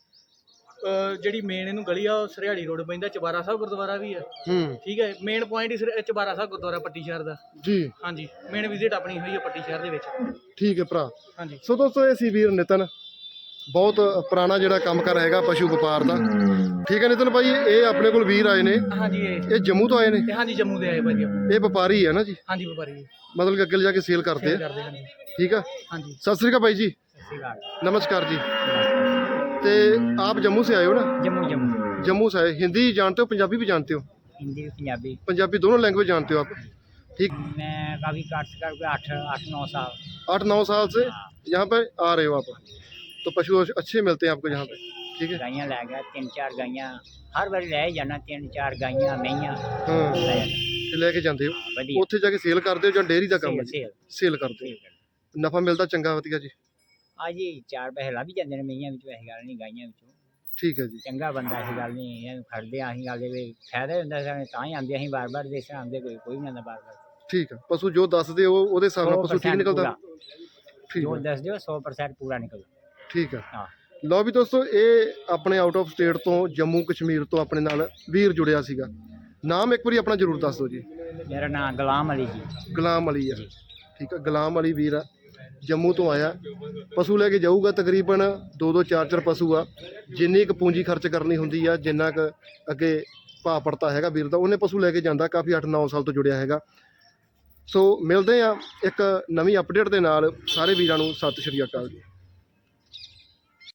ਜਿਹੜੀ ਮੇਨ ਇਹਨੂੰ ਗਲੀ ਆ ਉਹ ਸਰਿਆੜੀ ਰੋਡ ਪੈਂਦਾ ਚਬਾਰਾ ਸਾਹਿਬ ਗੁਰਦੁਆਰਾ ਵੀ ਆ। ਹੂੰ। ਠੀਕ ਹੈ ਮੇਨ ਪੁਆਇੰਟ ਹੀ ਚਬਾਰਾ ਸਾਹਿਬ ਗੁਰਦੁਆਰਾ ਪੱਟੀ ਸ਼ਹਿਰ ਦਾ। ਜੀ। ਹਾਂਜੀ ਮੇਨ ਵਿਜ਼ਿਟ ਆਪਣੀ ਹੋਈ ਹੈ ਪੱਟੀ ਸ਼ਹਿਰ ਦੇ ਵਿੱਚ। ਠੀਕ ਹੈ ਭਰਾ। ਹਾਂਜੀ। ਸੋ ਦੋਸਤੋ ਇਹ ਸੀ ਵੀਰ ਨਿਤਨ। ਬਹੁਤ ਪੁਰਾਣਾ ਜਿਹੜਾ ਕੰਮ ਕਰ ਹੈਗਾ ਪਸ਼ੂ ਵਪਾਰ ਦਾ ਠੀਕ ਹੈ ਨਿਤਨ ਭਾਈ ਇਹ ਆਪਣੇ ਕੋਲ ਵੀਰ ਆਏ ਨੇ ਹਾਂਜੀ ਇਹ ਇਹ ਜੰਮੂ ਤੋਂ ਆਏ ਨੇ ਤੇ ਹਾਂਜੀ ਜੰਮੂ ਦੇ ਆਏ ਭਾਜੀ ਆਪਾਂ। ਇਹ ਵਪਾਰੀ ਹੈ ਨਾ ਜੀ ਹਾਂਜੀ ਵਪਾਰੀ ਜੀ ਮਤਲਬ ਕਿ ਅੱਗੇ ਜਾ ਕੇ ਸੇਲ ਕਰਦੇ ਆ ਕਰਦੇ ਹਾਂਜੀ ਠੀਕ ਆ ਹਾਂਜੀ ਸਤਿ ਸ੍ਰੀ ਅਕਾਲ ਭਾਈ ਜੀ ਸਹੀ ਗੱਲ नमस्कार जी ते आप जम्मू से आए हो ना जम्मू जम्मू जम्मू से आए हिंदी जानते हो पंजाबी भी जानते हो हिंदी पंजाबी पंजाबी दोनों लैंग्वेज जानते हो आप ठीक मैं काफ़ी काट करके आठ आठ नौ साल आठ नौ साल से यहाँ पे आ रहे हो आप तो पशु अच्छे मिलते हैं आपको यहाँ पे ਠੀਕ ਹੈ ਗਾਈਆਂ ਲੈ ਗਿਆ ਤਿੰਨ ਚਾਰ ਗਾਈਆਂ ਹਰ ਵਾਰੀ ਲੈ ਹੀ ਜਾਣਾ ਤਿੰਨ ਚਾਰ ਗਾਈਆਂ ਮਈਆਂ ਹਾਂ ਲੈ ਜਾਣਾ ਤੇ ਲੈ ਕੇ ਜਾਂਦੇ ਹੋ ਹਾਂ, ਵਧੀਆ ਉੱਥੇ ਜਾ ਕੇ ਸੇਲ ਕਰਦੇ ਹੋ ਜਾਂ ਡੇਅਰੀ ਦਾ ਕੰਮ ਹੈ ਸੇਲ ਜੀ ਸੇਲ ਸੇਲ ਕਰਦੇ ਸੇਲ ਹੋ ਨਫਾ ਮਿਲਦਾ ਚੰਗਾ ਵਧੀਆ ਜੀ ਆ ਜੀ ਚਾਰ ਪੈਸੇ ਲੱਭ ਜਾਂਦੇ ਨੇ ਮਈਆਂ ਵਿੱਚ ਐਸੀ ਗੱਲ ਨਹੀਂ ਗਾਈਆਂ ਵਿੱਚੋਂ ਠੀਕ ਹੈ ਜੀ ਚੰਗਾ ਬੰਦਾ ਐਸੀ ਗੱਲ ਨਹੀਂ ਇਹਨੂੰ ਖੜਦੇ ਆ ਅਸੀਂ ਗੱਲ ਦੇ ਵੀ ਫਾਇਦਾ ਹੀ ਹੁੰਦਾ ਸਾਨੂੰ ਤਾਂ ਹੀ ਆਉਂਦੇ ਅਸੀਂ ਬਾਰ-ਬਾਰ ਦੇ ਤਰ੍ਹਾਂ ਆਉਂਦੇ ਕੋਈ ਕੋਈ ਨਹੀਂ ਆਉਂਦਾ ਬਾਰ-ਬਾਰ ਠੀਕ ਹੈ ਪਸ਼ੂ ਜੋ ਦੱਸਦੇ ਹੋ ਉਹਦੇ ਹਿਸਾਬ ਨਾਲ ਪਸ਼ੂ ਠੀਕ 100% ਨਿਕਲਦਾ ਪੂਰਾ। ਠੀਕ ਜੋ ਹੈ ਦੱਸ ਦਿਓ 100% ਪੂਰਾ ਨਿਕਲਦਾ ਠੀਕ ਹੈ ਹਾਂ। ਲਓ ਵੀ ਦੋਸਤੋ ਇਹ ਆਪਣੇ ਆਊਟ ਆਫ ਸਟੇਟ ਤੋਂ ਜੰਮੂ ਕਸ਼ਮੀਰ ਤੋਂ ਆਪਣੇ ਨਾਲ ਵੀਰ ਜੁੜਿਆ ਸੀਗਾ। ਨਾਮ ਇੱਕ ਵਾਰੀ ਆਪਣਾ ਜ਼ਰੂਰ ਦੱਸ ਦਿਓ ਜੀ। ਮੇਰਾ ਨਾਮ ਗੁਲਾਮ ਅਲੀ ਜੀ। ਗੁਲਾਮ ਅਲੀ ਆ। ਠੀਕ ਆ ਗੁਲਾਮ ਅਲੀ ਵੀਰ ਆ। ਜੰਮੂ ਤੋਂ ਆਇਆ। ਪਸ਼ੂ ਲੈ ਕੇ ਜਾਊਗਾ ਤਕਰੀਬਨ 2-2 4-4 ਪਸ਼ੂ ਆ। ਜਿੰਨੀ ਕੁ ਪੂੰਜੀ ਖਰਚ ਕਰਨੀ ਹੁੰਦੀ ਆ ਜਿੰਨਾ ਕੁ ਅੱਗੇ ਭਾਅ ਪੜਤਾ ਹੈਗਾ ਵੀਰ ਦਾ ਉਹਨੇ ਪਸ਼ੂ ਲੈ ਕੇ ਜਾਂਦਾ ਕਾਫੀ 8-9 ਸਾਲ ਤੋਂ ਜੁੜਿਆ ਹੈਗਾ। ਸੋ ਮਿਲਦੇ ਆ ਇੱਕ ਨਵੀਂ ਅਪਡੇਟ ਦੇ ਨਾਲ। ਸਾਰੇ ਵੀਰਾਂ ਨੂੰ ਸਤਿ ਸ਼੍ਰੀ ਅਕਾਲ ਜੀ।